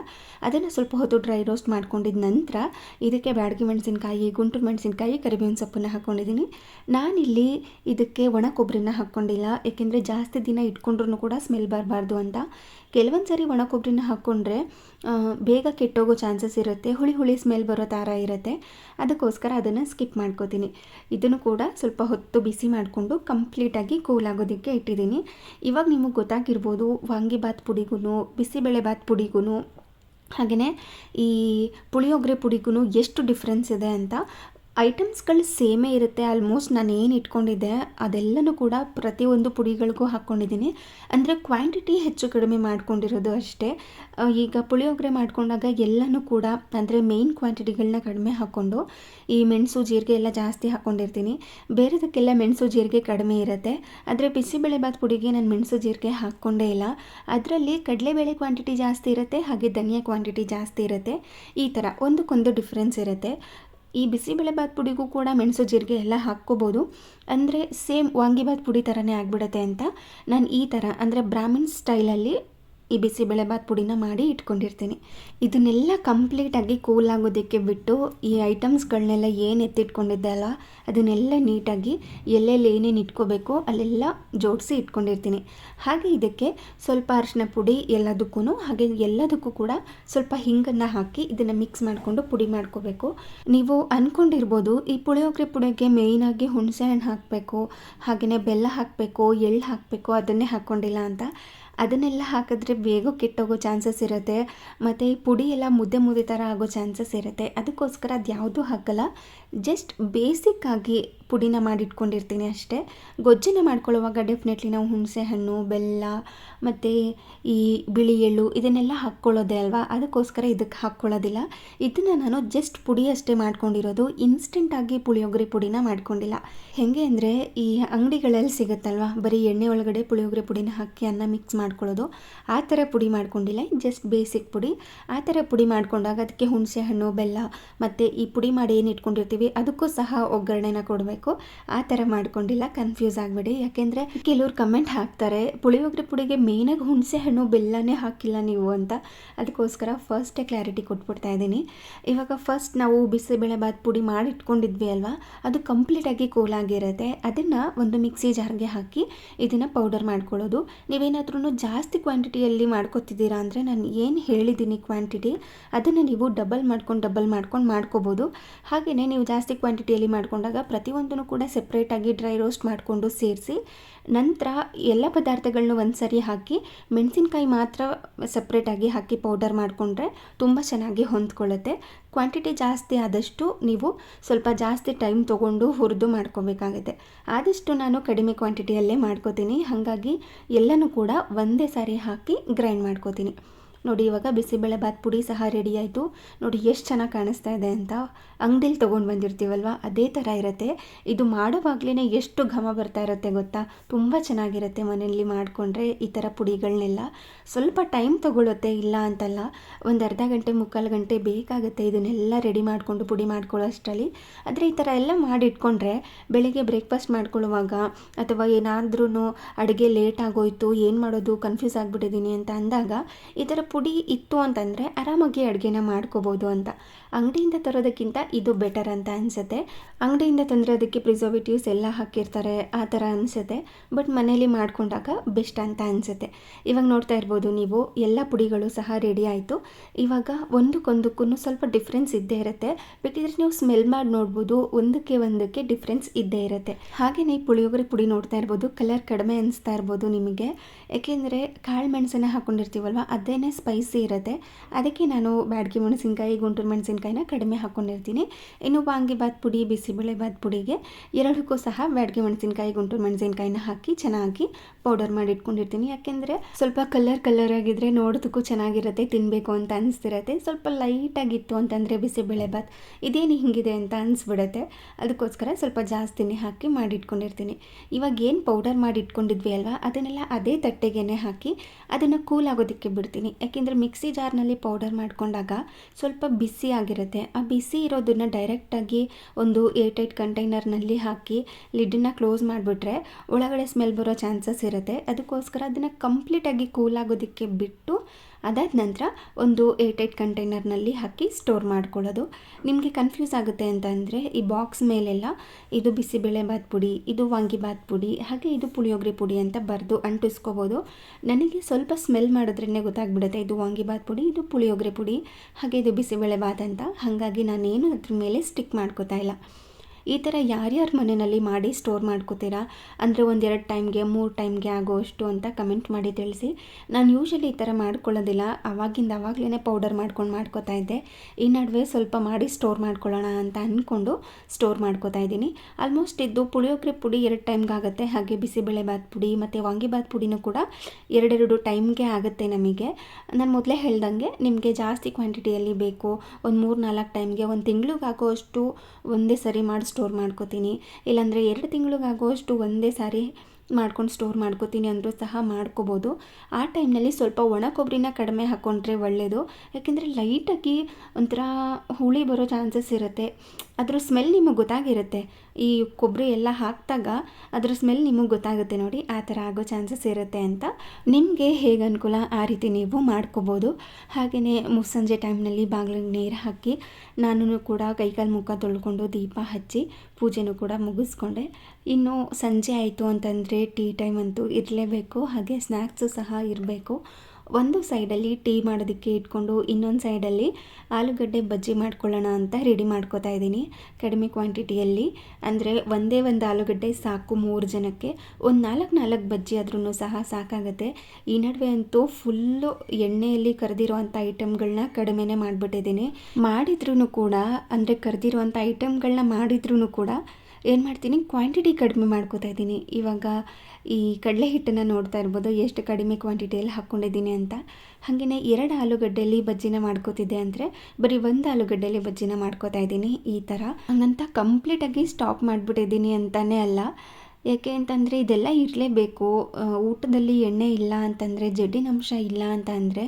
ಅದನ್ನು ಸ್ವಲ್ಪ ಹೊತ್ತು ಡ್ರೈ ರೋಸ್ಟ್ ಮಾಡ್ಕೊಂಡಿದ್ದ ನಂತರ ಇದಕ್ಕೆ ಬ್ಯಾಡಗಿ ಮೆಣಸಿನ್ಕಾಯಿ ಗುಂಟು ಮೆಣಸಿನಕಾಯಿ, ಕರಿಬೇವಿನ ಸೊಪ್ಪನ್ನು ಹಾಕ್ಕೊಂಡಿದ್ದೀನಿ ನಾನಿಲ್ಲಿ ಇದಕ್ಕೆ ಒಣ ಕೊಬ್ಬರಿನ ಹಾಕ್ಕೊಂಡಿಲ್ಲ. ಏಕೆಂದರೆ ಜಾಸ್ತಿ ದಿನ ಇಟ್ಕೊಂಡ್ರೂ ಕೂಡ ಸ್ಮೆಲ್ ಬರಬಾರ್ದು ಅಂತ. ಕೆಲವೊಂದು ಸರಿ ಒಣ ಕೊಬ್ಬರಿನ ಹಾಕ್ಕೊಂಡ್ರೆ ಬೇಗ ಕೆಟ್ಟೋಗೋ ಚಾನ್ಸಸ್ ಇರುತ್ತೆ. ಹುಳಿ ಹುಳಿ ಸ್ಮೆಲ್ ಬರೋ ಥರ ಇರುತ್ತೆ. ಅದಕ್ಕೋಸ್ಕರ ಅದನ್ನು ಸ್ಕಿಪ್ ಮಾಡ್ಕೋತೀನಿ. ಇದನ್ನು ಕೂಡ ಸ್ವಲ್ಪ ಹೊತ್ತು ಬಿಸಿ ಮಾಡಿಕೊಂಡು ಕಂಪ್ಲೀಟಾಗಿ ಕೂಲ್ ಆಗೋದಕ್ಕೆ ಇಟ್ಟಿದ್ದೀನಿ. ಇವಾಗ ನಿಮಗೆ ಗೊತ್ತಾಗಿರ್ಬೋದು ವಾಂಗಿಬಾತ್ ಪುಡಿಗೂ ಬಿಸಿಬೇಳೆಬಾತ್ ಪುಡಿಗೂ ಹಾಗೆಯೇ ಈ ಪುಳಿಯೋಗರೆ ಪುಡಿಗೂ ಎಷ್ಟು ಡಿಫ್ರೆನ್ಸ್ ಇದೆ ಅಂತ ಐಟಮ್ಸ್ಗಳು ಸೇಮೇ ಇರುತ್ತೆ. ಆಲ್ಮೋಸ್ಟ್ ನಾನು ಏನು ಇಟ್ಕೊಂಡಿದ್ದೆ, ಅದೆಲ್ಲನೂ ಕೂಡ ಪ್ರತಿಯೊಂದು ಪುಡಿಗಳಿಗೂ ಹಾಕ್ಕೊಂಡಿದ್ದೀನಿ ಅಂದರೆ ಕ್ವಾಂಟಿಟಿ ಹೆಚ್ಚು ಕಡಿಮೆ ಮಾಡ್ಕೊಂಡಿರೋದು ಅಷ್ಟೇ. ಈಗ ಪುಳಿಯೋಗರೆ ಮಾಡ್ಕೊಂಡಾಗ ಎಲ್ಲನೂ ಕೂಡ, ಅಂದರೆ ಮೇಯ್ನ್ ಕ್ವಾಂಟಿಟಿಗಳನ್ನ ಕಡಿಮೆ ಹಾಕ್ಕೊಂಡು ಈ ಮೆಣಸು, ಜೀರಿಗೆ ಎಲ್ಲ ಜಾಸ್ತಿ ಹಾಕ್ಕೊಂಡಿರ್ತೀನಿ ಬೇರೆದಕ್ಕೆಲ್ಲ ಮೆಣಸು, ಜೀರಿಗೆ ಕಡಿಮೆ ಇರುತ್ತೆ. ಆದರೆ ಬಿಸಿಬೇಳೆಬಾತ್ ಪುಡಿಗೆ ನಾನು ಮೆಣಸು, ಜೀರಿಗೆ ಹಾಕ್ಕೊಂಡೇ ಇಲ್ಲ. ಅದರಲ್ಲಿ ಕಡಲೆಬೇಳೆ ಕ್ವಾಂಟಿಟಿ ಜಾಸ್ತಿ ಇರುತ್ತೆ, ಹಾಗೆ ಧನಿಯಾ ಕ್ವಾಂಟಿಟಿ ಜಾಸ್ತಿ ಇರುತ್ತೆ. ಈ ಥರ ಒಂದಕ್ಕೊಂದು ಡಿಫ್ರೆನ್ಸ್ ಇರುತ್ತೆ. ಈ ಬಿಸಿಬೇಳೆಬಾತ್ ಪುಡಿಗೂ ಕೂಡ ಮೆಣಸು ಜೀರಿಗೆ ಎಲ್ಲ ಹಾಕ್ಕೋಬೋದು. ಅಂದರೆ ಸೇಮ್ ವಾಂಗಿಬಾತ್ ಪುಡಿ ಥರನೇ ಆಗಿಬಿಡುತ್ತೆ ಅಂತ. ನಾನು ಈ ಥರ ಅಂದರೆ ಬ್ರಾಹ್ಮಿನ್ ಸ್ಟೈಲಲ್ಲಿ ಈ ಬಿಸಿಬೇಳೆಬಾತ್ ಪುಡಿನ ಮಾಡಿ ಇಟ್ಕೊಂಡಿರ್ತೀನಿ. ಇದನ್ನೆಲ್ಲ ಕಂಪ್ಲೀಟಾಗಿ ಕೂಲ್ ಆಗೋದಕ್ಕೆ ಬಿಟ್ಟು ಈ ಐಟಮ್ಸ್ಗಳನ್ನೆಲ್ಲ ಏನು ಎತ್ತಿಟ್ಕೊಂಡಿದ್ದೆ ಅಲ್ಲ, ಅದನ್ನೆಲ್ಲ ನೀಟಾಗಿ ಎಲ್ಲೆಲ್ಲಿ ಏನೇನು ಇಟ್ಕೋಬೇಕು ಅಲ್ಲೆಲ್ಲ ಜೋಡಿಸಿ ಇಟ್ಕೊಂಡಿರ್ತೀನಿ. ಹಾಗೆ ಇದಕ್ಕೆ ಸ್ವಲ್ಪ ಅರಿಶಿನ ಪುಡಿ ಎಲ್ಲದಕ್ಕೂ ಹಾಗೆ ಎಲ್ಲದಕ್ಕೂ ಕೂಡ ಸ್ವಲ್ಪ ಹಿಂಗನ್ನು ಹಾಕಿ ಇದನ್ನು ಮಿಕ್ಸ್ ಮಾಡಿಕೊಂಡು ಪುಡಿ ಮಾಡ್ಕೋಬೇಕು. ನೀವು ಅಂದ್ಕೊಂಡಿರ್ಬೋದು ಈ ಪುಳಿಯೋಗರೆ ಪುಡಿಗೆ ಮೇಯ್ನಾಗಿ ಹುಣಸೆ ಹಣ್ಣು ಹಾಕಬೇಕು ಹಾಗೆಯೇ ಬೆಲ್ಲ ಹಾಕಬೇಕು, ಎಳ್ಳು ಹಾಕಬೇಕು, ಅದನ್ನೇ ಹಾಕ್ಕೊಂಡಿಲ್ಲ ಅಂತ. ಅದನ್ನೆಲ್ಲ ಹಾಕಿದ್ರೆ ಬೇಗ ಕೆಟ್ಟೋಗೋ ಚಾನ್ಸಸ್ ಇರುತ್ತೆ. ಮತ್ತು ಈ ಪುಡಿ ಎಲ್ಲ ಮುದ್ದೆ ಮುದ್ದೆ ಥರ ಆಗೋ ಚಾನ್ಸಸ್ ಇರುತ್ತೆ. ಅದಕ್ಕೋಸ್ಕರ ಅದು ಯಾವುದೂ ಹಾಕಲ್ಲ. ಜಸ್ಟ್ ಬೇಸಿಕ್ಕಾಗಿ ಪುಡಿನ ಮಾಡಿಟ್ಕೊಂಡಿರ್ತೀನಿ ಅಷ್ಟೇ. ಗೊಜ್ಜನ್ನು ಮಾಡ್ಕೊಳ್ಳುವಾಗ ಡೆಫಿನೆಟ್ಲಿ ನಾವು ಹುಣಸೆ ಹಣ್ಣು, ಬೆಲ್ಲ, ಮತ್ತು ಈ ಬಿಳಿ ಎಳ್ಳು ಇದನ್ನೆಲ್ಲ ಹಾಕ್ಕೊಳ್ಳೋದೇ ಅಲ್ವಾ? ಅದಕ್ಕೋಸ್ಕರ ಇದಕ್ಕೆ ಹಾಕ್ಕೊಳ್ಳೋದಿಲ್ಲ. ಇದನ್ನು ನಾನು ಜಸ್ಟ್ ಪುಡಿ ಅಷ್ಟೇ ಮಾಡ್ಕೊಂಡಿರೋದು. ಇನ್ಸ್ಟೆಂಟಾಗಿ ಪುಳಿಯೋಗರೆ ಪುಡಿನ ಮಾಡ್ಕೊಂಡಿಲ್ಲ. ಹೇಗೆ ಅಂದರೆ ಈ ಅಂಗಡಿಗಳಲ್ಲಿ ಸಿಗುತ್ತಲ್ವ? ಬರೀ ಎಣ್ಣೆ ಒಳಗಡೆ ಪುಳಿಯೋಗರೆ ಪುಡಿನ ಹಾಕಿ ಅನ್ನ ಮಿಕ್ಸ್ ಮಾಡ್ಕೊಳ್ಳೋದು. ಆ ಥರ ಪುಡಿ ಮಾಡ್ಕೊಂಡಿಲ್ಲ. ಜಸ್ಟ್ ಬೇಸಿಕ್ ಪುಡಿ. ಆ ಥರ ಪುಡಿ ಮಾಡ್ಕೊಂಡಾಗ ಅದಕ್ಕೆ ಹುಣಸೆ ಹಣ್ಣು, ಬೆಲ್ಲ ಮತ್ತು ಈ ಪುಡಿ ಮಾಡಿ ಏನು ಇಟ್ಕೊಂಡಿರ್ತೀವಿ, ಅದಕ್ಕೂ ಸಹ ಒಗ್ಗರಣೆನ ಕೊಡಬೇಕು. ಆ ಥರ ಮಾಡ್ಕೊಂಡಿಲ್ಲ ಕನ್ಫ್ಯೂಸ್ ಆಗಬೇಡಿ. ಯಾಕೆಂದರೆ ಕೆಲವ್ರು ಕಮೆಂಟ್ ಹಾಕ್ತಾರೆ, ಪುಳಿಯೋಗರೆ ಪುಡಿಗೆ ಮೇನಾಗಿ ಹುಣಸೆ ಹಣ್ಣು ಬೆಲ್ಲನೇ ಹಾಕಿಲ್ಲ ನೀವು ಅಂತ. ಅದಕ್ಕೋಸ್ಕರ ಫಸ್ಟೇ ಕ್ಲಾರಿಟಿ ಕೊಟ್ಬಿಡ್ತಾ ಇದ್ದೀನಿ. ಇವಾಗ ಫಸ್ಟ್ ನಾವು ಬಿಸಿಬೇಳೆಬಾತ್ ಪುಡಿ ಮಾಡಿ ಇಟ್ಕೊಂಡಿದ್ವಿ ಅಲ್ವಾ? ಅದು ಕಂಪ್ಲೀಟಾಗಿ ಕೂಲಾಗಿರುತ್ತೆ ಅದನ್ನು ಒಂದು ಮಿಕ್ಸಿ ಜಾರ್ಗೆ ಹಾಕಿ ಇದನ್ನು ಪೌಡರ್ ಮಾಡ್ಕೊಳ್ಳೋದು. ನೀವೇನಾದ್ರೂ ಜಾಸ್ತಿ ಕ್ವಾಂಟಿಟಿಯಲ್ಲಿ ಮಾಡ್ಕೊತಿದ್ದೀರಾ ಅಂದರೆ ನಾನು ಏನು ಹೇಳಿದ್ದೀನಿ ಕ್ವಾಂಟಿಟಿ ಅದನ್ನು ನೀವು ಡಬಲ್ ಮಾಡ್ಕೊಂಡು ಡಬಲ್ ಮಾಡ್ಕೊಂಡು ಮಾಡ್ಕೋಬೋದು. ಹಾಗೆಯೇ ನೀವು ಜಾಸ್ತಿ ಕ್ವಾಂಟಿಟಿಯಲ್ಲಿ ಮಾಡ್ಕೊಂಡಾಗ ಪ್ರತಿಯೊಂದೂ ಕೂಡ ಸೆಪ್ರೇಟಾಗಿ ಡ್ರೈ ರೋಸ್ಟ್ ಮಾಡಿಕೊಂಡು ಸೇರಿಸಿ ನಂತರ ಎಲ್ಲ ಪದಾರ್ಥಗಳನ್ನ ಒಂದು ಸರಿ ಹಾಕಿ ಮೆಣಸಿನ್ಕಾಯಿ ಮಾತ್ರ ಸಪ್ರೇಟಾಗಿ ಹಾಕಿ ಪೌಡರ್ ಮಾಡಿಕೊಂಡ್ರೆ ತುಂಬ ಚೆನ್ನಾಗಿ ಹೊಂದ್ಕೊಳ್ಳುತ್ತೆ. ಕ್ವಾಂಟಿಟಿ ಜಾಸ್ತಿ ಆದಷ್ಟು ನೀವು ಸ್ವಲ್ಪ ಜಾಸ್ತಿ ಟೈಮ್ ತೊಗೊಂಡು ಹುರಿದು ಮಾಡ್ಕೋಬೇಕಾಗುತ್ತೆ. ಆದಷ್ಟು ನಾನು ಕಡಿಮೆ ಕ್ವಾಂಟಿಟಿಯಲ್ಲೇ ಮಾಡ್ಕೋತೀನಿ. ಹಾಗಾಗಿ ಎಲ್ಲನೂ ಕೂಡ ಒಂದೇ ಸಾರಿ ಹಾಕಿ ಗ್ರೈಂಡ್ ಮಾಡ್ಕೋತೀನಿ. ನೋಡಿ, ಇವಾಗ ಬಿಸಿಬೇಳೆ ಬಾತ್ ಪುಡಿ ಸಹ ರೆಡಿ ಆಯಿತು. ನೋಡಿ, ಎಷ್ಟು ಚೆನ್ನಾಗಿ ಕಾಣಿಸ್ತಾ ಇದೆ ಅಂತ ಅಂಗಡಿಲಿ ತೊಗೊಂಡು ಬಂದಿರ್ತೀವಲ್ವ? ಅದೇ ಥರ ಇರುತ್ತೆ. ಇದು ಮಾಡೋವಾಗ್ಲೇ ಎಷ್ಟು ಘಮ ಬರ್ತಾ ಇರುತ್ತೆ ಗೊತ್ತಾ? ತುಂಬ ಚೆನ್ನಾಗಿರುತ್ತೆ ಮನೆಯಲ್ಲಿ ಮಾಡಿಕೊಂಡ್ರೆ ಈ ಥರ ಪುಡಿಗಳನ್ನೆಲ್ಲ ಸ್ವಲ್ಪ ಟೈಮ್ ತೊಗೊಳುತ್ತೆ, ಇಲ್ಲ ಅಂತಲ್ಲ. ಒಂದು ಅರ್ಧ ಗಂಟೆ, ಮುಕ್ಕಾಲು ಗಂಟೆ ಬೇಕಾಗುತ್ತೆ ಇದನ್ನೆಲ್ಲ ರೆಡಿ ಮಾಡಿಕೊಂಡು ಪುಡಿ ಮಾಡ್ಕೊಳ್ಳೋ ಅಷ್ಟರಲ್ಲಿ ಆದರೆ ಈ ಥರ ಎಲ್ಲ ಮಾಡಿಟ್ಕೊಂಡ್ರೆ ಬೆಳಿಗ್ಗೆ ಬ್ರೇಕ್ಫಾಸ್ಟ್ ಮಾಡ್ಕೊಳ್ಳುವಾಗ ಅಥವಾ ಏನಾದ್ರೂ ಅಡುಗೆ ಲೇಟ್ ಆಗೋಯ್ತು, ಏನು ಮಾಡೋದು ಕನ್ಫ್ಯೂಸ್ ಆಗಿಬಿಟ್ಟಿದ್ದೀನಿ ಅಂತ ಅಂದಾಗ ಈ ಥರ ಪುಡಿ ಇತ್ತು ಅಂತಂದರೆ ಆರಾಮಾಗಿ ಅಡುಗೆನ ಮಾಡ್ಕೋಬೋದು ಅಂತ. ಅಂಗಡಿಯಿಂದ ತರೋದಕ್ಕಿಂತ ಇದು ಬೆಟರ್ ಅಂತ ಅನಿಸುತ್ತೆ. ಅಂಗಡಿಯಿಂದ ತಂದರೆ ಅದಕ್ಕೆ ಪ್ರಿಸರ್ವೇಟಿವ್ಸ್ ಎಲ್ಲ ಹಾಕಿರ್ತಾರೆ, ಆ ಥರ ಅನಿಸುತ್ತೆ. ಬಟ್ ಮನೇಲಿ ಮಾಡ್ಕೊಂಡಾಗ ಬೆಸ್ಟ್ ಅಂತ ಅನಿಸುತ್ತೆ. ಇವಾಗ ನೋಡ್ತಾ ಇರ್ಬೋದು ನೀವು, ಎಲ್ಲ ಪುಡಿಗಳು ಸಹ ರೆಡಿ ಆಯಿತು. ಇವಾಗ ಒಂದಕ್ಕೊಂದಕ್ಕೂ ಸ್ವಲ್ಪ ಡಿಫ್ರೆನ್ಸ್ ಇದ್ದೇ ಇರುತ್ತೆ. ಬೇಕಿದ್ರೆ ನೀವು ಸ್ಮೆಲ್ ಮಾಡಿ ನೋಡ್ಬೋದು, ಒಂದಕ್ಕೆ ಒಂದಕ್ಕೆ ಡಿಫ್ರೆನ್ಸ್ ಇದ್ದೇ ಇರುತ್ತೆ. ಹಾಗೆಯೇ ಪುಳಿಯೋಗರೆ ಪುಡಿ ನೋಡ್ತಾ ಇರ್ಬೋದು ಕಲರ್ ಕಡಿಮೆ ಅನಿಸ್ತಾ ಇರ್ಬೋದು ನಿಮಗೆ. ಏಕೆಂದರೆ ಕಾಳು ಮೆಣಸನ್ನ ಹಾಕ್ಕೊಂಡಿರ್ತೀವಲ್ವ ಅದೇನೇ ಸ್ಪೈಸಿ ಇರುತ್ತೆ. ಅದಕ್ಕೆ ನಾನು ಬ್ಯಾಡಗಿ ಮೆಣಸಿನಕಾಯಿ, ಗುಂಟೂರು ಮೆಣಸಿನ್ಕಾಯಿನ ಕಡಿಮೆ ಹಾಕ್ಕೊಂಡಿರ್ತೀನಿ ಇನ್ನು ವಾಂಗಿಬಾತ್ ಪುಡಿ ಬಿಸಿಬೇಳೆಬಾತ್ ಪುಡಿಗೆ ಎರಡಕ್ಕೂ ಸಹ ಬ್ಯಾಡ್ಗೆ ಮೆಣಸಿನ್ಕಾಯಿ, ಗುಂಟೂರು ಮೆಣಸಿನ್ಕಾಯಿನ ಹಾಕಿ ಚೆನ್ನಾಗಿ ಪೌಡರ್ ಮಾಡಿ ಇಟ್ಕೊಂಡಿರ್ತೀನಿ. ಯಾಕೆಂದರೆ ಸ್ವಲ್ಪ ಕಲರ್ ಕಲರ್ ಆಗಿದ್ರೆ ನೋಡೋದಕ್ಕೂ ಚೆನ್ನಾಗಿರುತ್ತೆ ತಿನ್ನಬೇಕು ಅಂತ ಅನಿಸ್ತಿರತ್ತೆ. ಸ್ವಲ್ಪ ಲೈಟಾಗಿತ್ತು ಅಂತಂದರೆ ಬಿಸಿಬೇಳೆಬಾತ್ ಇದೇನು ಹಿಂಗಿದೆ ಅಂತ ಅನಿಸ್ಬಿಡುತ್ತೆ. ಅದಕ್ಕೋಸ್ಕರ ಸ್ವಲ್ಪ ಜಾಸ್ತಿನೇ ಹಾಕಿ ಮಾಡಿಟ್ಕೊಂಡಿರ್ತೀನಿ ಇವಾಗ ಏನು ಪೌಡರ್ ಮಾಡಿ ಇಟ್ಕೊಂಡಿದ್ವಿ ಅಲ್ವಾ, ಅದನ್ನೆಲ್ಲ ಅದೇ ತಟ್ಟೆಗೇನೆ ಹಾಕಿ ಅದನ್ನು ಕೂಲ್ ಆಗೋದಕ್ಕೆ ಬಿಡ್ತೀನಿ. ಯಾಕೆಂದರೆ ಮಿಕ್ಸಿ ಜಾರ್ನಲ್ಲಿ ಪೌಡರ್ ಮಾಡ್ಕೊಂಡಾಗ ಸ್ವಲ್ಪ ಬಿಸಿ ಆಗಿರುತ್ತೆ. ಆ ಬಿಸಿ ಇರೋದನ್ನು ಡೈರೆಕ್ಟಾಗಿ ಒಂದು ಏರ್ಟೈಟ್ ಕಂಟೈನರ್ನಲ್ಲಿ ಹಾಕಿ ಲಿಡ್ಡನ್ನು ಕ್ಲೋಸ್ ಮಾಡಿಬಿಟ್ರೆ ಒಳಗಡೆ ಸ್ಮೆಲ್ ಬರೋ ಚಾನ್ಸಸ್ ಇರುತ್ತೆ. ಅದಕ್ಕೋಸ್ಕರ ಅದನ್ನು ಕಂಪ್ಲೀಟಾಗಿ ಕೂಲ್ ಆಗೋದಕ್ಕೆ ಬಿಟ್ಟು ಅದಾದ ನಂತರ ಒಂದು ಏಟ್ ಏಟ್ ಕಂಟೈನರ್ನಲ್ಲಿ ಹಾಕಿ ಸ್ಟೋರ್ ಮಾಡ್ಕೊಳ್ಳೋದು. ನಿಮಗೆ ಕನ್ಫ್ಯೂಸ್ ಆಗುತ್ತೆ ಅಂತ ಅಂದರೆ ಈ ಬಾಕ್ಸ್ ಮೇಲೆಲ್ಲ ಇದು ಬಿಸಿಬೇಳೆಬಾತ್ ಪುಡಿ, ಇದು ವಾಂಗಿಬಾತ್ ಪುಡಿ, ಹಾಗೆ ಇದು ಪುಳಿಯೋಗರೆ ಪುಡಿ ಅಂತ ಬರೆದು ಅಂಟಿಸ್ಕೋಬೋದು. ನನಗೆ ಸ್ವಲ್ಪ ಸ್ಮೆಲ್ ಮಾಡಿದ್ರೇ ಗೊತ್ತಾಗ್ಬಿಡುತ್ತೆ. ಇದು ವಾಂಗಿಬಾತ್ ಪುಡಿ, ಇದು ಪುಳಿಯೋಗರೆ ಪುಡಿ, ಹಾಗೆ ಇದು ಬಿಸಿಬೇಳೆಬಾತ್ ಅಂತ. ಹಾಗಾಗಿ ನಾನೇನು ಅದ್ರ ಮೇಲೆ ಸ್ಟಿಕ್ ಮಾಡ್ಕೋತಾ ಇಲ್ಲ. ಈ ಥರ ಯಾರ್ಯಾರ ಮನೆಯಲ್ಲಿ ಮಾಡಿ ಸ್ಟೋರ್ ಮಾಡ್ಕೋತೀರಾ? ಅಂದರೆ ಒಂದೆರಡು ಟೈಮ್ಗೆ ಮೂರು ಟೈಮ್ಗೆ ಆಗೋಷ್ಟು ಅಂತ ಕಮೆಂಟ್ ಮಾಡಿ ತಿಳಿಸಿ. ನಾನು ಯೂಶಲಿ ಈ ಥರ ಮಾಡ್ಕೊಳ್ಳೋದಿಲ್ಲ. ಅವಾಗಿಂದ ಅವಾಗಲೇ ಪೌಡರ್ ಮಾಡ್ಕೊಂಡು ಮಾಡ್ಕೋತಾ ಇದ್ದೆ. ಈ ನಡುವೆ ಸ್ವಲ್ಪ ಮಾಡಿ ಸ್ಟೋರ್ ಮಾಡ್ಕೊಳ್ಳೋಣ ಅಂತ ಅಂದ್ಕೊಂಡು ಸ್ಟೋರ್ ಮಾಡ್ಕೋತಾ ಇದ್ದೀನಿ. ಆಲ್ಮೋಸ್ಟ್ ಇದು ಪುಳಿಯೋಗರೆ ಪುಡಿ ಎರಡು ಟೈಮ್ಗೆ ಆಗುತ್ತೆ. ಹಾಗೆ ಬಿಸಿಬೇಳೆಬಾತ್ ಪುಡಿ ಮತ್ತು ವಾಂಗಿಬಾತ್ ಪುಡಿನೂ ಕೂಡ ಎರಡೆರಡು ಟೈಮ್ಗೆ ಆಗುತ್ತೆ ನಮಗೆ. ನಾನು ಮೊದಲೇ ಹೇಳ್ದಂಗೆ ನಿಮಗೆ ಜಾಸ್ತಿ ಕ್ವಾಂಟಿಟಿಯಲ್ಲಿ ಬೇಕು. ಒಂದು ಮೂರು ನಾಲ್ಕು ಟೈಮ್ಗೆ ಒಂದು ತಿಂಗ್ಳಿಗೆ ಆಗೋಷ್ಟು ಒಂದೇ ಸರಿ ಮಾಡಿ ಸ್ಟೋರ್ ಮಾಡ್ಕೋತೀನಿ. ಇಲ್ಲಾಂದರೆ ಎರಡು ತಿಂಗಳಿಗಾಗುವಷ್ಟು ಒಂದೇ ಸಾರಿ ಮಾಡ್ಕೊಂಡು ಸ್ಟೋರ್ ಮಾಡ್ಕೋತೀನಿ ಅಂದರೂ ಸಹ ಮಾಡ್ಕೋಬೋದು. ಆ ಟೈಮ್ನಲ್ಲಿ ಸ್ವಲ್ಪ ಒಣ ಕೊಬ್ಬರಿನ ಕಡಿಮೆ ಹಾಕ್ಕೊಂಡ್ರೆ ಒಳ್ಳೆಯದು ಯಾಕೆಂದರೆ ಲೈಟಾಗಿ ಒಂಥರ ಹುಳಿ ಬರೋ ಚಾನ್ಸಸ್ ಇರುತ್ತೆ. ಅದರ ಸ್ಮೆಲ್ ನಿಮಗೆ ಗೊತ್ತಾಗಿರುತ್ತೆ. ಈ ಕೊಬ್ಬರಿ ಎಲ್ಲ ಹಾಕಿದಾಗ ಅದರ ಸ್ಮೆಲ್ ನಿಮಗೆ ಗೊತ್ತಾಗುತ್ತೆ ನೋಡಿ, ಆ ಥರ ಆಗೋ ಚಾನ್ಸಸ್ ಇರುತ್ತೆ ಅಂತ. ನಿಮಗೆ ಹೇಗೆ ಅನುಕೂಲ ಆ ರೀತಿ ನೀವು ಮಾಡ್ಕೋಬೋದು. ಹಾಗೆಯೇ ಮುಸ್ಸಂಜೆ ಟೈಮ್ನಲ್ಲಿ ಬಾಗಿಲಿಗೆ ನೀರು ಹಾಕಿ ನಾನು ಕೂಡ ಕೈಕಾಲು ಮುಖ ತೊಳ್ಕೊಂಡು ದೀಪ ಹಚ್ಚಿ ಪೂಜೆನೂ ಕೂಡ ಮುಗಿಸ್ಕೊಂಡೆ. ಇನ್ನು ಸಂಜೆ ಆಯಿತು ಅಂತಂದರೆ ಟೀ ಟೈಮ್ ಅಂತೂ ಇರಲೇಬೇಕು, ಹಾಗೆ ಸ್ನ್ಯಾಕ್ಸು ಸಹ ಇರಬೇಕು. ಒಂದು ಸೈಡಲ್ಲಿ ಟೀ ಮಾಡೋದಕ್ಕೆ ಇಟ್ಕೊಂಡು ಇನ್ನೊಂದು ಸೈಡಲ್ಲಿ ಆಲೂಗಡ್ಡೆ ಬಜ್ಜಿ ಮಾಡ್ಕೊಳ್ಳೋಣ ಅಂತ ರೆಡಿ ಮಾಡ್ಕೋತಾ ಇದ್ದೀನಿ ಕಡಿಮೆ ಕ್ವಾಂಟಿಟಿಯಲ್ಲಿ. ಅಂದರೆ ಒಂದೇ ಒಂದು ಆಲೂಗಡ್ಡೆ ಸಾಕು ಮೂರು ಜನಕ್ಕೆ. ಒಂದು ನಾಲ್ಕು ನಾಲ್ಕು ಬಜ್ಜಿ ಆದ್ರೂ ಸಹ ಸಾಕಾಗುತ್ತೆ. ಈ ನಡುವೆ ಅಂತೂ ಫುಲ್ಲು ಎಣ್ಣೆಯಲ್ಲಿ ಕರೆದಿರುವಂಥ ಐಟಮ್ಗಳನ್ನ ಕಡಿಮೆನೇ ಮಾಡಿಬಿಟ್ಟಿದ್ದೀನಿ. ಮಾಡಿದ್ರೂ ಕೂಡ, ಅಂದರೆ ಕರೆದಿರುವಂಥ ಐಟಮ್ಗಳನ್ನ ಮಾಡಿದ್ರೂ ಕೂಡ ಏನು ಮಾಡ್ತೀನಿ? ಕ್ವಾಂಟಿಟಿ ಕಡಿಮೆ ಮಾಡ್ಕೋತಾ ಇದ್ದೀನಿ. ಇವಾಗ ಈ ಕಡಲೆ ಹಿಟ್ಟನ್ನು ನೋಡ್ತಾ ಇರ್ಬೋದು. ಎಷ್ಟು ಕಡಿಮೆ ಕ್ವಾಂಟಿಟಿಯಲ್ಲಿ ಹಾಕ್ಕೊಂಡಿದ್ದೀನಿ ಅಂತ. ಹಾಗೆಯೇ ಎರಡು ಆಲೂಗಡ್ಡೆಯಲ್ಲಿ ಬಜ್ಜಿನ ಮಾಡ್ಕೋತಿದ್ದೆ ಅಂದರೆ ಬರೀ ಒಂದು ಆಲೂಗಡ್ಡೆಯಲ್ಲಿ ಬಜ್ಜಿನ ಮಾಡ್ಕೋತಾ ಇದ್ದೀನಿ ಈ ಥರ ಹಂಗಂತ ಕಂಪ್ಲೀಟಾಗಿ ಸ್ಟಾಪ್ ಮಾಡಿಬಿಟ್ಟಿದ್ದೀನಿ ಅಂತಲೇ ಅಲ್ಲ. ಯಾಕೆ ಅಂತಂದರೆ ಇದೆಲ್ಲ ಇರಲೇಬೇಕು ಊಟದಲ್ಲಿ ಎಣ್ಣೆ ಇಲ್ಲ ಅಂತಂದರೆ, ಜಡ್ಡಿನಂಶ ಇಲ್ಲ ಅಂತ ಅಂದರೆ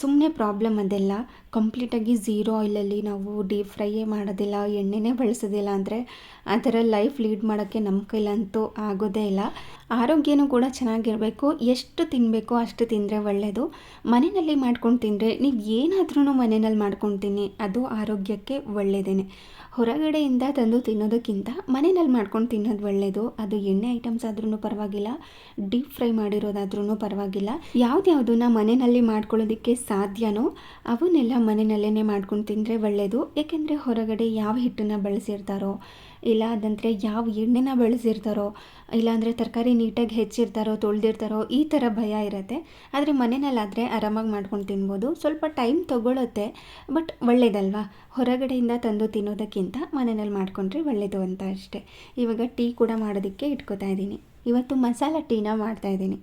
ಸುಮ್ಮನೆ ಪ್ರಾಬ್ಲಮ್ ಅದೆಲ್ಲ. ಕಂಪ್ಲೀಟಾಗಿ ಝೀರೋ ಆಯಿಲಲ್ಲಿ ನಾವು ಡೀಪ್ ಫ್ರೈಯೇ ಮಾಡೋದಿಲ್ಲ, ಎಣ್ಣೆನೇ ಬಳಸೋದಿಲ್ಲ ಅಂದರೆ ಆ ಥರ ಲೈಫ್ ಲೀಡ್ ಮಾಡೋಕ್ಕೆ ನಮ್ಮ ಕೈಲಂತೂ ಆಗೋದೇ ಇಲ್ಲ. ಆರೋಗ್ಯನೂ ಕೂಡ ಚೆನ್ನಾಗಿರಬೇಕು. ಎಷ್ಟು ತಿನ್ನಬೇಕೋ ಅಷ್ಟು ತಿಂದರೆ ಒಳ್ಳೆಯದು ಮನೆಯಲ್ಲಿ ಮಾಡ್ಕೊಂಡು ತಿಂದರೆ ನೀವು ಏನಾದ್ರೂ ಮನೆಯಲ್ಲಿ ಮಾಡ್ಕೊಂಡು ತಿನ್ನಿ ಅದು ಆರೋಗ್ಯಕ್ಕೆ ಒಳ್ಳೆಯದೇನೆ ಹೊರಗಡೆಯಿಂದ ತಂದು ತಿನ್ನೋದಕ್ಕಿಂತ ಮನೆಯಲ್ಲಿ ಮಾಡ್ಕೊಂಡು ತಿನ್ನೋದು ಒಳ್ಳೆಯದು ಅದು ಎಣ್ಣೆ ಐಟಮ್ಸ್ ಆದ್ರೂ ಪರವಾಗಿಲ್ಲ ಡೀಪ್ ಫ್ರೈ ಮಾಡಿರೋದಾದ್ರೂ ಪರವಾಗಿಲ್ಲ. ಯಾವುದ್ಯಾವುದನ್ನ ಮನೆಯಲ್ಲಿ ಮಾಡ್ಕೊಳ್ಳೋದಕ್ಕೆ ಸಾಧ್ಯನೋ, ಅವನ್ನೆಲ್ಲ ಮನೆಯಲ್ಲೇ ಮಾಡ್ಕೊಂಡು ತಿಂದರೆ ಒಳ್ಳೆಯದು ಏಕೆಂದರೆ ಹೊರಗಡೆ ಯಾವ ಹಿಟ್ಟನ್ನು ಬಳಸಿರ್ತಾರೋ, ಇಲ್ಲ ಅದಂದರೆ ಯಾವ ಎಣ್ಣೆನ ಬಳಸಿರ್ತಾರೋ ಇಲ್ಲಾಂದರೆ ತರಕಾರಿ ನೀಟಾಗಿ ಹೆಚ್ಚಿರ್ತಾರೋ, ತೊಳೆದಿರ್ತಾರೋ, ಈ ಥರ ಭಯ ಇರುತ್ತೆ. ಆದರೆ ಮನೆಯಲ್ಲಾದರೆ ಆರಾಮಾಗಿ ಮಾಡ್ಕೊಂಡು ತಿನ್ಬೋದು. ಸ್ವಲ್ಪ ಟೈಮ್ ತೊಗೊಳುತ್ತೆ, ಬಟ್ ಒಳ್ಳೇದಲ್ವಾ? ಹೊರಗಡೆಯಿಂದ ತಂದು ತಿನ್ನೋದಕ್ಕಿಂತ ಮನೆಯಲ್ಲಿ ಮಾಡ್ಕೊಂಡ್ರೆ ಒಳ್ಳೆಯದು ಅಂತ ಅಷ್ಟೇ. ಇವಾಗ ಟೀ ಕೂಡ ಮಾಡೋದಕ್ಕೆ ಇಟ್ಕೋತಾ ಇದ್ದೀನಿ. ಇವತ್ತು ಮಸಾಲ ಟೀನ ಮಾಡ್ತಾಯಿದ್ದೀನಿ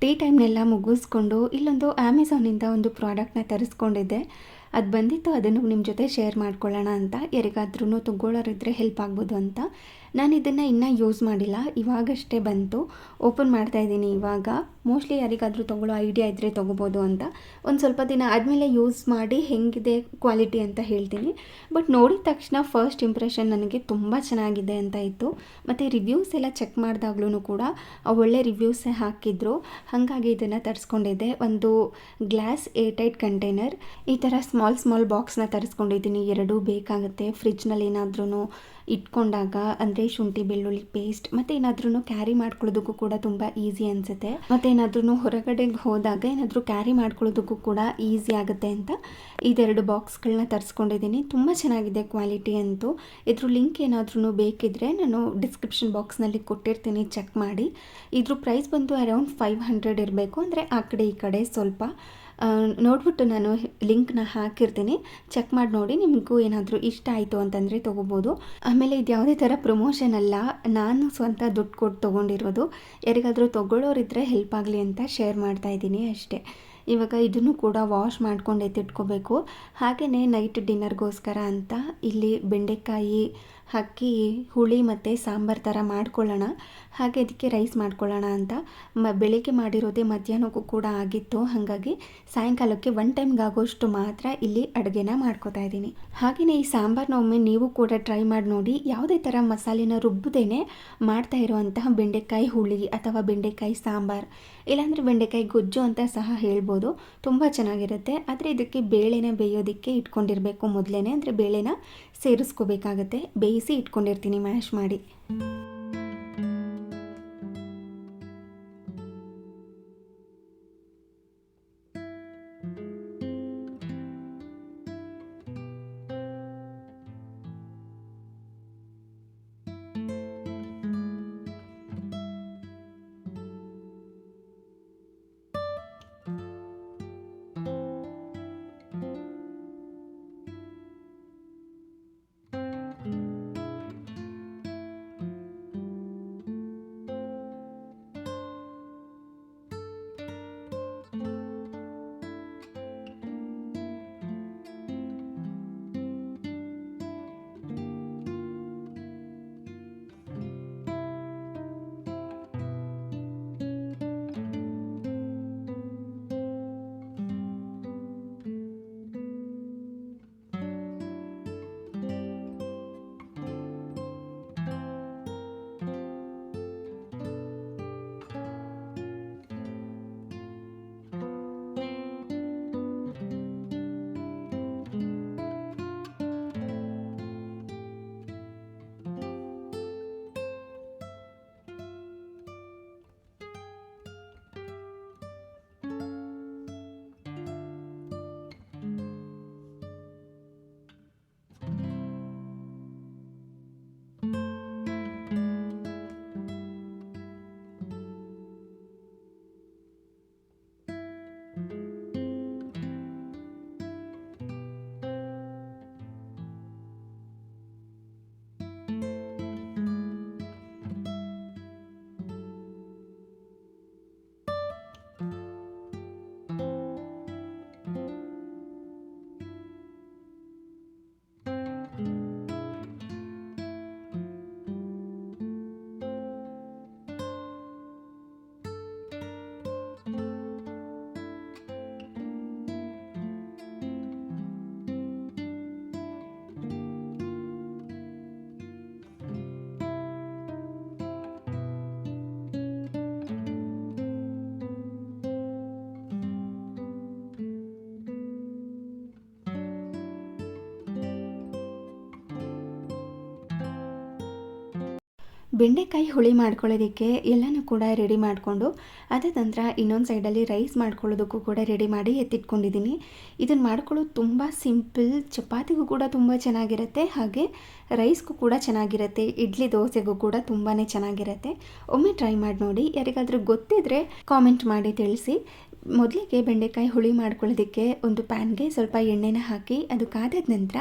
ಟೀ ಟೈಮ್ನೆಲ್ಲ ಮುಗಿಸ್ಕೊಂಡು ಇಲ್ಲೊಂದು ಅಮೆಝಾನಿಂದ ಒಂದು ಪ್ರಾಡಕ್ಟ್ನ ತರಿಸ್ಕೊಂಡಿದ್ದೆ. ಅದು ಬಂದಿತ್ತು, ಅದನ್ನು ನಿಮ್ಮ ಜೊತೆ ಶೇರ್ ಮಾಡ್ಕೊಳ್ಳೋಣ ಅಂತ. ಯಾರಿಗಾದ್ರೂ ತಗೊಳ್ಳೋರಿದ್ರೆ ಹೆಲ್ಪ್ ಆಗ್ಬೋದು ಅಂತ. ನಾನು ಇದನ್ನು ಇನ್ನೂ ಯೂಸ್ ಮಾಡಿಲ್ಲ. ಇವಾಗಷ್ಟೇ ಬಂತು. ಓಪನ್ ಮಾಡ್ತಾ ಇದ್ದೀನಿ ಇವಾಗ. ಮೋಸ್ಟ್ಲಿ ಯಾರಿಗಾದರೂ ತೊಗೊಳ್ಳೋ ಐಡಿಯಾ ಇದ್ದರೆ ತೊಗೋಬೋದು ಅಂತ. ಒಂದು ಸ್ವಲ್ಪ ದಿನ ಆದಮೇಲೆ ಯೂಸ್ ಮಾಡಿ ಹೆಂಗಿದೆ ಕ್ವಾಲಿಟಿ ಅಂತ ಹೇಳ್ತೀನಿ. ಬಟ್ ನೋಡಿದ ತಕ್ಷಣ ಫಸ್ಟ್ ಇಂಪ್ರೆಷನ್ ನನಗೆ ತುಂಬ ಚೆನ್ನಾಗಿದೆ ಅಂತ ಇತ್ತು. ಮತ್ತು ರಿವ್ಯೂಸ್ ಎಲ್ಲ ಚೆಕ್ ಮಾಡಿದಾಗ್ಲೂ ಕೂಡ ಒಳ್ಳೆ ರಿವ್ಯೂಸೇ ಹಾಕಿದ್ರು. ಹಾಗಾಗಿ ಇದನ್ನು ತರಿಸ್ಕೊಂಡಿದ್ದೆ. ಒಂದು ಗ್ಲಾಸ್ ಏರ್ಟೈಟ್ ಕಂಟೈನರ್ ಈ ಥರ ಸ್ಮಾಲ್ ಸ್ಮಾಲ್ ಬಾಕ್ಸ್ನ ತರಿಸ್ಕೊಂಡಿದ್ದೀನಿ. ಎರಡೂ ಬೇಕಾಗುತ್ತೆ. ಫ್ರಿಜ್ನಲ್ಲಿ ಏನಾದ್ರೂ ಇಟ್ಕೊಂಡಾಗ ಅಂದರೆ ಶುಂಠಿ, ಬೆಳ್ಳುಳ್ಳಿ ಪೇಸ್ಟ್ ಮತ್ತು ಏನಾದ್ರೂ ಕ್ಯಾರಿ ಮಾಡ್ಕೊಳ್ಳೋದಕ್ಕೂ ಕೂಡ ತುಂಬ ಈಸಿ ಅನಿಸುತ್ತೆ. ಮತ್ತೆ ಏನಾದ್ರೂ ಹೊರಗಡೆಗೆ ಹೋದಾಗ ಏನಾದರೂ ಕ್ಯಾರಿ ಮಾಡ್ಕೊಳ್ಳೋದಕ್ಕೂ ಕೂಡ ಈಸಿ ಆಗುತ್ತೆ ಅಂತ ಇದೆರಡು ಬಾಕ್ಸ್ಗಳನ್ನ ತರಿಸ್ಕೊಂಡಿದ್ದೀನಿ. ತುಂಬ ಚೆನ್ನಾಗಿದೆ ಕ್ವಾಲಿಟಿ ಅಂತೂ. ಇದ್ರ ಲಿಂಕ್ ಏನಾದ್ರೂ ಬೇಕಿದ್ದರೆ ನಾನು ಡಿಸ್ಕ್ರಿಪ್ಷನ್ ಬಾಕ್ಸ್ನಲ್ಲಿ ಕೊಟ್ಟಿರ್ತೀನಿ ಚೆಕ್ ಮಾಡಿ. ಇದ್ರ ಪ್ರೈಸ್ ಬಂದು ಅರೌಂಡ್ ಫೈವ್ ಹಂಡ್ರೆಡ್ ಇರಬೇಕು. ಅಂದರೆ ಆ ಕಡೆ ಈ ಕಡೆ ಸ್ವಲ್ಪ ನೋಡ್ಬಿಟ್ಟು ನಾನು ಲಿಂಕ್ನ ಹಾಕಿರ್ತೀನಿ. ಚೆಕ್ ಮಾಡಿ ನೋಡಿ, ನಿಮಗೂ ಏನಾದರೂ ಇಷ್ಟ ಆಯಿತು ಅಂತಂದರೆ ತೊಗೋಬೋದು. ಆಮೇಲೆ ಇದು ಯಾವುದೇ ಥರ ಪ್ರಮೋಷನ್ ಅಲ್ಲ. ನಾನು ಸ್ವಂತ ದುಡ್ಡು ಕೊಟ್ಟು ತೊಗೊಂಡಿರೋದು. ಯಾರಿಗಾದರೂ ತೊಗೊಳ್ಳೋರಿದ್ದರೆ ಹೆಲ್ಪ್ ಆಗಲಿ ಅಂತ ಶೇರ್ ಮಾಡ್ತಾ ಇದ್ದೀನಿ ಅಷ್ಟೇ. ಇವಾಗ ಇದನ್ನು ಕೂಡ ವಾಶ್ ಮಾಡ್ಕೊಂಡು ಎತ್ತಿಟ್ಕೋಬೇಕು ಹಾಗೆಯೇ ನೈಟ್ ಡಿನ್ನರ್ಗೋಸ್ಕರ ಅಂತ ಇಲ್ಲಿ ಬೆಂಡೆಕಾಯಿ ಹಕ್ಕಿ ಹುಳಿ ಮತ್ತು ಸಾಂಬಾರು ಥರ ಮಾಡ್ಕೊಳ್ಳೋಣ. ಹಾಗೆ ಅದಕ್ಕೆ ರೈಸ್ ಮಾಡ್ಕೊಳ್ಳೋಣ ಅಂತ ಮ, ಬೆಳಗ್ಗೆ ಮಾಡಿರೋದೇ ಮಧ್ಯಾಹ್ನಕ್ಕೂ ಕೂಡ ಆಗಿತ್ತು. ಹಾಗಾಗಿ ಸಾಯಂಕಾಲಕ್ಕೆ ಒನ್ ಟೈಮ್ಗೆ ಆಗೋಷ್ಟು ಮಾತ್ರ ಇಲ್ಲಿ ಅಡುಗೆನ ಮಾಡ್ಕೋತಾ ಇದ್ದೀನಿ. ಹಾಗೆಯೇ ಈ ಸಾಂಬಾರನ್ನ ಒಮ್ಮೆ ನೀವು ಕೂಡ ಟ್ರೈ ಮಾಡಿ ನೋಡಿ, ಯಾವುದೇ ಥರ ಮಸಾಲೆನ ರುಬ್ಬದೇನೆ ಮಾಡ್ತಾ ಇರುವಂತಹ ಬೆಂಡೆಕಾಯಿ ಹುಳಿ ಅಥವಾ ಬೆಂಡೆಕಾಯಿ ಸಾಂಬಾರು, ಇಲ್ಲಾಂದರೆ ಬೆಂಡೆಕಾಯಿ ಗೊಜ್ಜು ಅಂತ ಸಹ ಹೇಳ್ಬೋದು. ತುಂಬ ಚೆನ್ನಾಗಿರುತ್ತೆ. ಆದರೆ ಇದಕ್ಕೆ ಬೇಳೆನ ಬೇಯೋದಕ್ಕೆ ಇಟ್ಕೊಂಡಿರಬೇಕು ಮೊದಲೇ ಅಂದರೆ ಬೇಳೆನ ಸೇರಿಸ್ಕೋಬೇಕಾಗತ್ತೆ. ಬೇಯಿಸಿ ಇಟ್ಕೊಂಡಿರ್ತೀನಿ ಮ್ಯಾಶ್ ಮಾಡಿ. ಬೆಂಡೆಕಾಯಿ ಹುಳಿ ಮಾಡ್ಕೊಳ್ಳೋದಕ್ಕೆ ಎಲ್ಲನೂ ಕೂಡ ರೆಡಿ ಮಾಡಿಕೊಂಡು, ಅದೇ ನಂತರ ಇನ್ನೊಂದು ಸೈಡಲ್ಲಿ ರೈಸ್ ಮಾಡ್ಕೊಳ್ಳೋದಕ್ಕೂ ಕೂಡ ರೆಡಿ ಮಾಡಿ ಎತ್ತಿಟ್ಕೊಂಡಿದ್ದೀನಿ. ಇದನ್ನು ಮಾಡ್ಕೊಳ್ಳೋದು ತುಂಬ ಸಿಂಪಲ್ ಚಪಾತಿಗೂ ಕೂಡ ತುಂಬ ಚೆನ್ನಾಗಿರುತ್ತೆ, ಹಾಗೆ ರೈಸ್ಗೂ ಕೂಡ ಚೆನ್ನಾಗಿರುತ್ತೆ, ಇಡ್ಲಿ ದೋಸೆಗೂ ಕೂಡ ತುಂಬಾ ಚೆನ್ನಾಗಿರುತ್ತೆ. ಒಮ್ಮೆ ಟ್ರೈ ಮಾಡಿ ನೋಡಿ ಯಾರಿಗಾದರೂ ಗೊತ್ತಿದ್ರೆ ಕಾಮೆಂಟ್ ಮಾಡಿ ತಿಳಿಸಿ. ಮೊದಲಿಗೆ ಬೆಂಡೆಕಾಯಿ ಹುಳಿ ಮಾಡ್ಕೊಳ್ಳೋದಕ್ಕೆ ಒಂದು ಪ್ಯಾನ್ಗೆ ಸ್ವಲ್ಪ ಎಣ್ಣೆನ ಹಾಕಿ, ಅದು ಕಾದಾದ ನಂತರ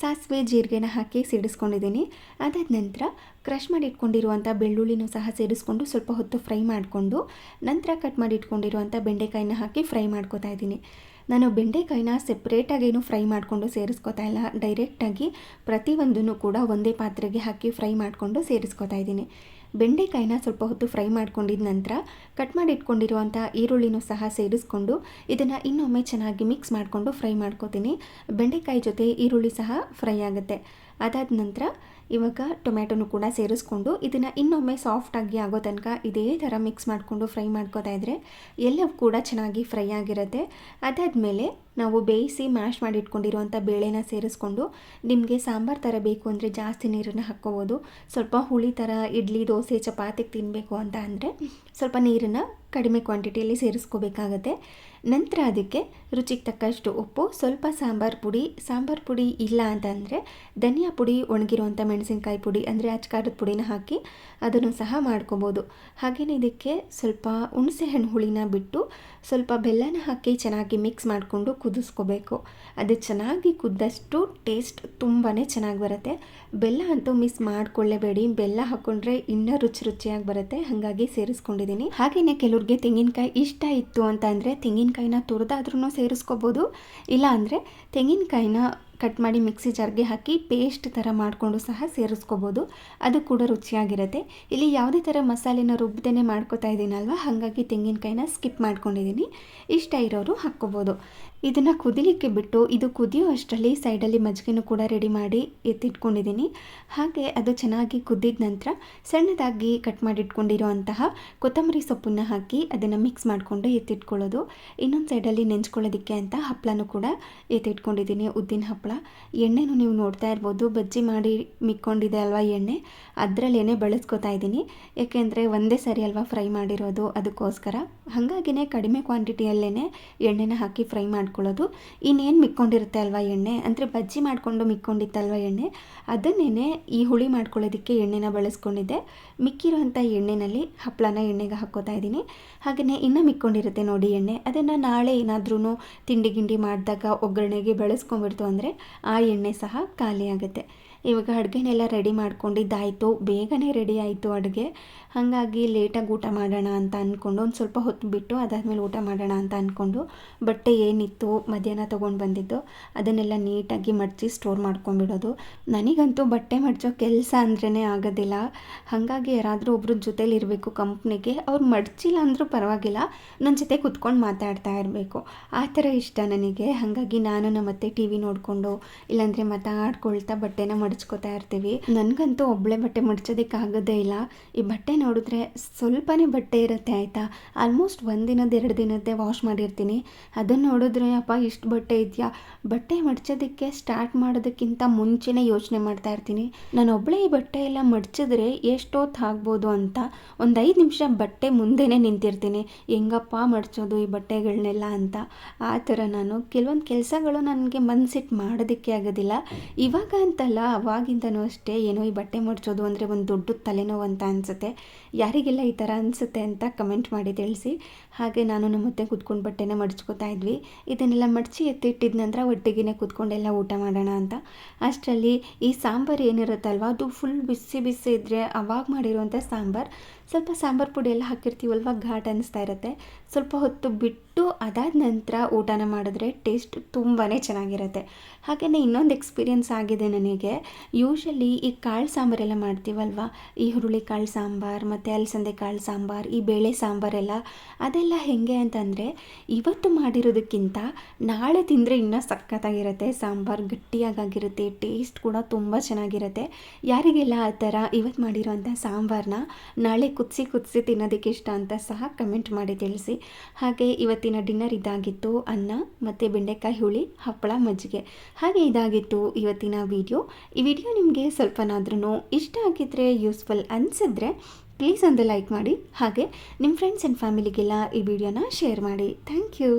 ಸಾಸಿವೆ, ಜೀರಿಗೆನ ಹಾಕಿ ಸಿಡಿಸ್ಕೊಂಡಿದ್ದೀನಿ. ಅದಾದ ನಂತರ ಕ್ರಷ್ ಮಾಡಿ ಇಟ್ಕೊಂಡಿರುವಂಥ ಬೆಳ್ಳುಳ್ಳಿನೂ ಸಹ ಸೇರಿಸ್ಕೊಂಡು ಸ್ವಲ್ಪ ಹೊತ್ತು ಫ್ರೈ ಮಾಡಿಕೊಂಡು, ನಂತರ ಕಟ್ ಮಾಡಿ ಇಟ್ಕೊಂಡಿರುವಂಥ ಬೆಂಡೆಕಾಯಿನ ಹಾಕಿ ಫ್ರೈ ಮಾಡ್ಕೋತಾ ಇದ್ದೀನಿ. ನಾನು ಬೆಂಡೆಕಾಯಿನ ಸೆಪ್ರೇಟಾಗೇನು ಫ್ರೈ ಮಾಡಿಕೊಂಡು ಸೇರಿಸ್ಕೊತಾ ಇಲ್ಲ. ಡೈರೆಕ್ಟಾಗಿ ಪ್ರತಿಯೊಂದನ್ನು ಕೂಡ ಒಂದೇ ಪಾತ್ರೆಗೆ ಹಾಕಿ ಫ್ರೈ ಮಾಡಿಕೊಂಡು ಸೇರಿಸ್ಕೊತಾ ಇದ್ದೀನಿ. ಬೆಂಡೆಕಾಯಿನ ಸ್ವಲ್ಪ ಹೊತ್ತು ಫ್ರೈ ಮಾಡ್ಕೊಂಡಿದ ನಂತರ ಕಟ್ ಮಾಡಿ ಇಟ್ಕೊಂಡಿರುವಂಥ ಈರುಳ್ಳಿನೂ ಸಹ ಸೇರಿಸ್ಕೊಂಡು ಇದನ್ನು ಇನ್ನೊಮ್ಮೆ ಚೆನ್ನಾಗಿ ಮಿಕ್ಸ್ ಮಾಡಿಕೊಂಡು ಫ್ರೈ ಮಾಡ್ಕೋತೀನಿ. ಬೆಂಡೆಕಾಯಿ ಜೊತೆ ಈರುಳ್ಳಿ ಸಹ ಫ್ರೈ ಆಗುತ್ತೆ. ಅದಾದ ನಂತರ ಇವಾಗ ಟೊಮ್ಯಾಟೊನು ಕೂಡ ಸೇರಿಸ್ಕೊಂಡು ಇದನ್ನು ಇನ್ನೊಮ್ಮೆ ಸಾಫ್ಟಾಗಿ ಆಗೋ ತನಕ ಇದೇ ಥರ ಮಿಕ್ಸ್ ಮಾಡಿಕೊಂಡು ಫ್ರೈ ಮಾಡ್ಕೋತಾ ಇದ್ದರೆ ಎಲ್ಲವೂ ಕೂಡ ಚೆನ್ನಾಗಿ ಫ್ರೈ ಆಗಿರುತ್ತೆ. ಅದಾದಮೇಲೆ ನಾವು ಬೇಯಿಸಿ ಮ್ಯಾಶ್ ಮಾಡಿ ಇಟ್ಕೊಂಡಿರುವಂಥ ಬೇಳೆನ ಸೇರಿಸ್ಕೊಂಡು ನಿಮಗೆ ಸಾಂಬಾರು ಥರ ಬೇಕು ಅಂದರೆ ಜಾಸ್ತಿ ನೀರನ್ನು ಹಾಕ್ಕೋಬೋದು. ಸ್ವಲ್ಪ ಹುಳಿ ಥರ ಇಡ್ಲಿ, ದೋಸೆ, ಚಪಾತಿಗೆ ತಿನ್ನಬೇಕು ಅಂತ ಅಂದರೆ ಸ್ವಲ್ಪ ನೀರನ್ನು ಕಡಿಮೆ ಕ್ವಾಂಟಿಟಿಯಲ್ಲಿ ಸೇರಿಸ್ಕೋಬೇಕಾಗತ್ತೆ. ನಂತರ ಅದಕ್ಕೆ ರುಚಿಗೆ ತಕ್ಕಷ್ಟು ಉಪ್ಪು, ಸ್ವಲ್ಪ ಸಾಂಬಾರು ಪುಡಿ ಸಾಂಬಾರು ಪುಡಿ ಇಲ್ಲ ಅಂತಂದರೆ ಧನಿಯಾ ಪುಡಿ ಒಣಗಿರುವಂಥ ಮೆಣಸಿನ್ಕಾಯಿ ಪುಡಿ ಅಂದರೆ ಅಚ್ಕಾರದ ಪುಡಿನ ಹಾಕಿ ಅದನ್ನು ಸಹ ಮಾಡ್ಕೋಬೋದು. ಹಾಗೆಯೇ ಇದಕ್ಕೆ ಸ್ವಲ್ಪ ಹುಣಸೆ ಹಣ್ಣು ಹುಳಿನ ಬಿಟ್ಟು ಸ್ವಲ್ಪ ಬೆಲ್ಲನ ಹಾಕಿ ಚೆನ್ನಾಗಿ ಮಿಕ್ಸ್ ಮಾಡಿಕೊಂಡು ಕುದಿಸ್ಕೋಬೇಕು. ಅದು ಚೆನ್ನಾಗಿ ಕುದ್ದಷ್ಟು ಟೇಸ್ಟ್ ತುಂಬಾ ಚೆನ್ನಾಗಿ ಬರುತ್ತೆ. ಬೆಲ್ಲ ಅಂತೂ ಮಿಸ್ ಮಾಡ್ಕೊಳ್ಳೇಬೇಡಿ. ಬೆಲ್ಲ ಹಾಕ್ಕೊಂಡ್ರೆ ಇನ್ನೂ ರುಚಿ ರುಚಿಯಾಗಿ ಬರುತ್ತೆ. ಹಾಗಾಗಿ ಸೇರಿಸ್ಕೊಂಡಿದ್ದೀನಿ. ಹಾಗೆಯೇ ಕೆಲವ್ರಿಗೆ ತೆಂಗಿನಕಾಯಿ ಇಷ್ಟ ಇತ್ತು ಅಂತ ಅಂದರೆ ತೆಂಗಿನಕಾಯಿನ ತುರಿದಾದ್ರೂ ಸೇರಿಸ್ಕೋಬೋದು. ಇಲ್ಲ ಅಂದರೆ ತೆಂಗಿನಕಾಯಿನ ಕಟ್ ಮಾಡಿ ಮಿಕ್ಸಿ ಜಾರ್ಗೆ ಹಾಕಿ ಪೇಸ್ಟ್ ಥರ ಮಾಡಿಕೊಂಡು ಸಹ ಸೇರಿಸ್ಕೋಬೋದು. ಅದು ಕೂಡ ರುಚಿಯಾಗಿರುತ್ತೆ. ಇಲ್ಲಿ ಯಾವುದೇ ಥರ ಮಸಾಲೆನ ರುಬ್ಬದೇ ಮಾಡ್ಕೋತಾ ಇದ್ದೀನಲ್ವ? ಹಾಗಾಗಿ ತೆಂಗಿನಕಾಯಿನ ಸ್ಕಿಪ್ ಮಾಡ್ಕೊಂಡಿದ್ದೀನಿ. ಇಷ್ಟ ಇರೋರು ಹಾಕ್ಕೋಬೋದು. ಇದನ್ನು ಕುದಿಲಿಕ್ಕೆ ಬಿಟ್ಟು ಇದು ಕುದಿಯೋ ಅಷ್ಟರಲ್ಲಿ ಸೈಡಲ್ಲಿ ಮಜ್ಜಿಗೆನೂ ಕೂಡ ರೆಡಿ ಮಾಡಿ ಎತ್ತಿಟ್ಕೊಂಡಿದ್ದೀನಿ. ಹಾಗೆ ಅದು ಚೆನ್ನಾಗಿ ಕುದ್ದಿದ ನಂತರ ಸಣ್ಣದಾಗಿ ಕಟ್ ಮಾಡಿಟ್ಕೊಂಡಿರುವಂತಹ ಕೊತ್ತಂಬರಿ ಸೊಪ್ಪನ್ನು ಹಾಕಿ ಅದನ್ನು ಮಿಕ್ಸ್ ಮಾಡಿಕೊಂಡು ಎತ್ತಿಟ್ಕೊಳ್ಳೋದು. ಇನ್ನೊಂದು ಸೈಡಲ್ಲಿ ನೆಂಚ್ಕೊಳ್ಳೋದಕ್ಕೆ ಅಂತ ಹಪ್ಪಳನೂ ಕೂಡ ಎತ್ತಿಟ್ಕೊಂಡಿದ್ದೀನಿ, ಉದ್ದಿನ ಹಪ್ಪಳ ಎಣ್ಣೆನೂ ನೀವು ನೋಡ್ತಾ ಇರ್ಬೋದು, ಬಜ್ಜಿ ಮಾಡಿ ಮಿಕ್ಕೊಂಡಿದೆ ಅಲ್ವಾ ಎಣ್ಣೆ? ಅದರಲ್ಲೇನೆ ಬಳಸ್ಕೊತಾ ಇದ್ದೀನಿ. ಏಕೆಂದರೆ ಒಂದೇ ಸರಿ ಅಲ್ವಾ ಫ್ರೈ ಮಾಡಿರೋದು ಅದಕ್ಕೋಸ್ಕರ. ಹಾಗಾಗಿನೇ ಕಡಿಮೆ ಕ್ವಾಂಟಿಟಿಯಲ್ಲೇ ಎಣ್ಣೆನ ಹಾಕಿ ಫ್ರೈ ಮಾಡಿ ಮಾಡ್ಕೊಳ್ಳೋದು. ಇನ್ನೇನು ಮಿಕ್ಕೊಂಡಿರುತ್ತೆ ಅಲ್ವಾ ಎಣ್ಣೆ? ಅಂದರೆ ಬಜ್ಜಿ ಮಾಡಿಕೊಂಡು ಮಿಕ್ಕೊಂಡಿತ್ತಲ್ವ ಎಣ್ಣೆ? ಅದನ್ನೇ ಈ ಹುಳಿ ಮಾಡ್ಕೊಳ್ಳೋದಕ್ಕೆ ಎಣ್ಣೆನ ಬಳಸ್ಕೊಂಡಿದ್ದೆ. ಮಿಕ್ಕಿರುವಂಥ ಎಣ್ಣೆನಲ್ಲಿ ಹಪ್ಪಳನ ಎಣ್ಣೆಗೆ ಹಾಕೋತಾ ಇದ್ದೀನಿ. ಹಾಗೆಯೇ ಇನ್ನೂ ಮಿಕ್ಕೊಂಡಿರುತ್ತೆ ನೋಡಿ ಎಣ್ಣೆ. ಅದನ್ನು ನಾಳೆ ಏನಾದ್ರೂ ತಿಂಡಿ ಗಿಂಡಿ ಮಾಡಿದಾಗ ಒಗ್ಗರಣೆಗೆ ಬಳಸ್ಕೊಂಡ್ಬಿಡ್ತು ಅಂದರೆ ಆ ಎಣ್ಣೆ ಸಹ ಖಾಲಿ ಆಗುತ್ತೆ ಇವಾಗ ಅಡುಗೆನೆಲ್ಲ ರೆಡಿ ಮಾಡ್ಕೊಂಡಿದ್ದಾಯಿತು, ಬೇಗನೆ ರೆಡಿ ಆಯಿತು ಅಡುಗೆ. ಹಾಗಾಗಿ ಲೇಟಾಗಿ ಊಟ ಮಾಡೋಣ ಅಂತ ಅಂದ್ಕೊಂಡು ಒಂದು ಸ್ವಲ್ಪ ಹೊತ್ತು ಬಿಟ್ಟು ಅದಾದಮೇಲೆ ಊಟ ಮಾಡೋಣ ಅಂತ ಅಂದ್ಕೊಂಡು ಬಟ್ಟೆ ಏನಿತ್ತು ಮಧ್ಯಾಹ್ನ ತೊಗೊಂಡು ಬಂದಿದ್ದು, ಅದನ್ನೆಲ್ಲ ನೀಟಾಗಿ ಮಡಚಿ ಸ್ಟೋರ್ ಮಾಡ್ಕೊಂಡ್ಬಿಡೋದು. ನನಗಂತೂ ಬಟ್ಟೆ ಮಡಚೋ ಕೆಲಸ ಅಂದ್ರೇ ಆಗೋದಿಲ್ಲ. ಹಾಗಾಗಿ ಯಾರಾದರೂ ಒಬ್ಬರು ಜೊತೇಲಿ ಇರಬೇಕು ಕಂಪ್ನಿಗೆ ಅವ್ರು ಮಡಚಿಲ್ಲ ಅಂದರೂ ಪರವಾಗಿಲ್ಲ ನನ್ನ ಜೊತೆ ಕುತ್ಕೊಂಡು ಮಾತಾಡ್ತಾ ಇರಬೇಕು. ಆ ಥರ ಇಷ್ಟ ನನಗೆ. ಹಾಗಾಗಿ ನಾನು ನಮ್ಮತ್ತೆ ಟಿ ವಿ ನೋಡಿಕೊಂಡು, ಇಲ್ಲಾಂದರೆ ಮಾತಾಡ್ಕೊಳ್ತಾ ಬಟ್ಟೆನ ಮಡಚ್ಕೋತಾ ಇರ್ತೀವಿ. ನನಗಂತೂ ಒಬ್ಬಳೆ ಬಟ್ಟೆ ಮಡಚೋದಕ್ಕೆ ಆಗೋದೇ ಇಲ್ಲ. ಈ ಬಟ್ಟೆ ನೋಡಿದ್ರೆ ಸ್ವಲ್ಪನೇ ಬಟ್ಟೆ ಇರುತ್ತೆ ಆಯಿತಾ? ಆಲ್ಮೋಸ್ಟ್ ಒಂದಿನದ ಎರಡು ದಿನದ್ದೇ ವಾಶ್ ಮಾಡಿರ್ತೀನಿ. ಅದನ್ನು ನೋಡಿದ್ರೆ ಅಪ್ಪ ಇಷ್ಟು ಬಟ್ಟೆ ಇದೆಯಾ? ಬಟ್ಟೆ ಮಡ್ಚೋದಕ್ಕೆ ಸ್ಟಾರ್ಟ್ ಮಾಡೋದಕ್ಕಿಂತ ಮುಂಚೆನೇ ಯೋಚನೆ ಮಾಡ್ತಾ ಇರ್ತೀನಿ. ನಾನು ಒಬ್ಬಳೇ ಈ ಬಟ್ಟೆ ಎಲ್ಲ ಮಡ್ಚಿದ್ರೆ ಎಷ್ಟೊತ್ತು ಆಗ್ಬೋದು ಅಂತ ಒಂದು ಐದು ನಿಮಿಷ ಬಟ್ಟೆ ಮುಂದೆನೇ ನಿಂತಿರ್ತೀನಿ. ಹೆಂಗಪ್ಪ ಮಡ್ಚೋದು ಈ ಬಟ್ಟೆಗಳನ್ನೆಲ್ಲ ಅಂತ. ಆ ಥರ ನಾನು ಕೆಲವೊಂದು ಕೆಲಸಗಳು ನನಗೆ ಮನ್ಸಿಟ್ಟು ಮಾಡೋದಕ್ಕೆ ಆಗೋದಿಲ್ಲ. ಇವಾಗ ಅಂತಲ್ಲ ಅವಾಗಿಂದನೂ ಅಷ್ಟೇ ಏನೋ ಈ ಬಟ್ಟೆ ಮಡ್ಚೋದು ಅಂದರೆ ಒಂದು ದೊಡ್ಡ ತಲೆನೋವು ಅಂತ ಅನಿಸುತ್ತೆ. ಯಾರಿಗೆಲ್ಲ ಈ ಥರ ಅನಿಸುತ್ತೆ ಅಂತ ಕಮೆಂಟ್ ಮಾಡಿ ತಿಳಿಸಿ. ಹಾಗೆ ನಾನು ನಮ್ಮ ಮತ್ತೆ ಕುತ್ಕೊಂಡು ಬಟ್ಟೆನ ಮಡ್ಚ್ಕೋತಾ ಇದ್ವಿ. ಇದನ್ನೆಲ್ಲ ಮಡಚಿ ಎತ್ತಿಟ್ಟಿದ ನಂತರ ಒಟ್ಟಿಗೆ ಕುತ್ಕೊಂಡೆಲ್ಲ ಊಟ ಮಾಡೋಣ ಅಂತ. ಅಷ್ಟರಲ್ಲಿ ಈ ಸಾಂಬಾರು ಏನಿರುತ್ತಲ್ವ, ಅದು ಫುಲ್ ಬಿಸಿ ಬಿಸಿ ಇದ್ದರೆ ಅವಾಗ ಮಾಡಿರುವಂಥ ಸಾಂಬಾರು. ಸ್ವಲ್ಪ ಸಾಂಬಾರು ಪುಡಿ ಎಲ್ಲ ಹಾಕಿರ್ತೀವಲ್ವ, ಘಾಟ್ ಅನ್ನಿಸ್ತಾ ಇರುತ್ತೆ. ಸ್ವಲ್ಪ ಹೊತ್ತು ಬಿಟ್ಟು ಅದಾದ ನಂತರ ಊಟನ ಮಾಡಿದ್ರೆ ಟೇಸ್ಟ್ ತುಂಬಾ ಚೆನ್ನಾಗಿರುತ್ತೆ. ಹಾಗೆಯೇ ಇನ್ನೊಂದು ಎಕ್ಸ್ಪೀರಿಯನ್ಸ್ ಆಗಿದೆ ನನಗೆ. ಯೂಶಲಿ ಈ ಕಾಳು ಸಾಂಬಾರೆಲ್ಲ ಮಾಡ್ತೀವಲ್ವ? ಈ ಹುರುಳಿ ಕಾಳು ಸಾಂಬಾರು, ಮತ್ತು ಅಲಸಂದೆ ಕಾಳು ಸಾಂಬಾರು, ಈ ಬೇಳೆ ಸಾಂಬಾರೆಲ್ಲ, ಅದೆಲ್ಲ ಹೇಗೆ ಅಂತಂದರೆ ಇವತ್ತು ಮಾಡಿರೋದಕ್ಕಿಂತ ನಾಳೆ ತಿಂದರೆ ಇನ್ನೂ ಸಖತ್ತಾಗಿರುತ್ತೆ. ಸಾಂಬಾರು ಗಟ್ಟಿಯಾಗಿರುತ್ತೆ ಟೇಸ್ಟ್ ಕೂಡ ತುಂಬ ಚೆನ್ನಾಗಿರುತ್ತೆ. ಯಾರಿಗೆಲ್ಲ ಆ ಥರ ಇವತ್ತು ಮಾಡಿರೋಂಥ ಸಾಂಬಾರನ್ನ ನಾಳೆ ಕುದಿಸಿ ಕುದಿಸಿ ತಿನ್ನೋದಕ್ಕೆ ಇಷ್ಟ ಅಂತ ಸಹ ಕಮೆಂಟ್ ಮಾಡಿ ತಿಳಿಸಿ. ಹಾಗೆ ಇವತ್ತಿನ ಡಿನ್ನರ್ ಇದಾಗಿತ್ತು ಅನ್ನ, ಮತ್ತು ಬೆಂಡೆಕಾಯಿ ಹುಳಿ, ಹಪ್ಪಳ ಮಜ್ಜಿಗೆ. ಹಾಗೆ ಇದಾಗಿತ್ತು ಇವತ್ತಿನ ವಿಡಿಯೋ. ಈ ವಿಡಿಯೋ ನಿಮಗೆ ಸ್ವಲ್ಪನಾದ್ರೂ ಇಷ್ಟ ಆಗಿದ್ದರೆ ಯೂಸ್ಫುಲ್ ಅನಿಸಿದ್ರೆ ಪ್ಲೀಸ್ ಒಂದು ಲೈಕ್ ಮಾಡಿ ಹಾಗೆ ನಿಮ್ಮ ಫ್ರೆಂಡ್ಸ್ ಆ್ಯಂಡ್ ಫ್ಯಾಮಿಲಿಗೆಲ್ಲ ಈ ವಿಡಿಯೋನ ಶೇರ್ ಮಾಡಿ ಥ್ಯಾಂಕ್ ಯು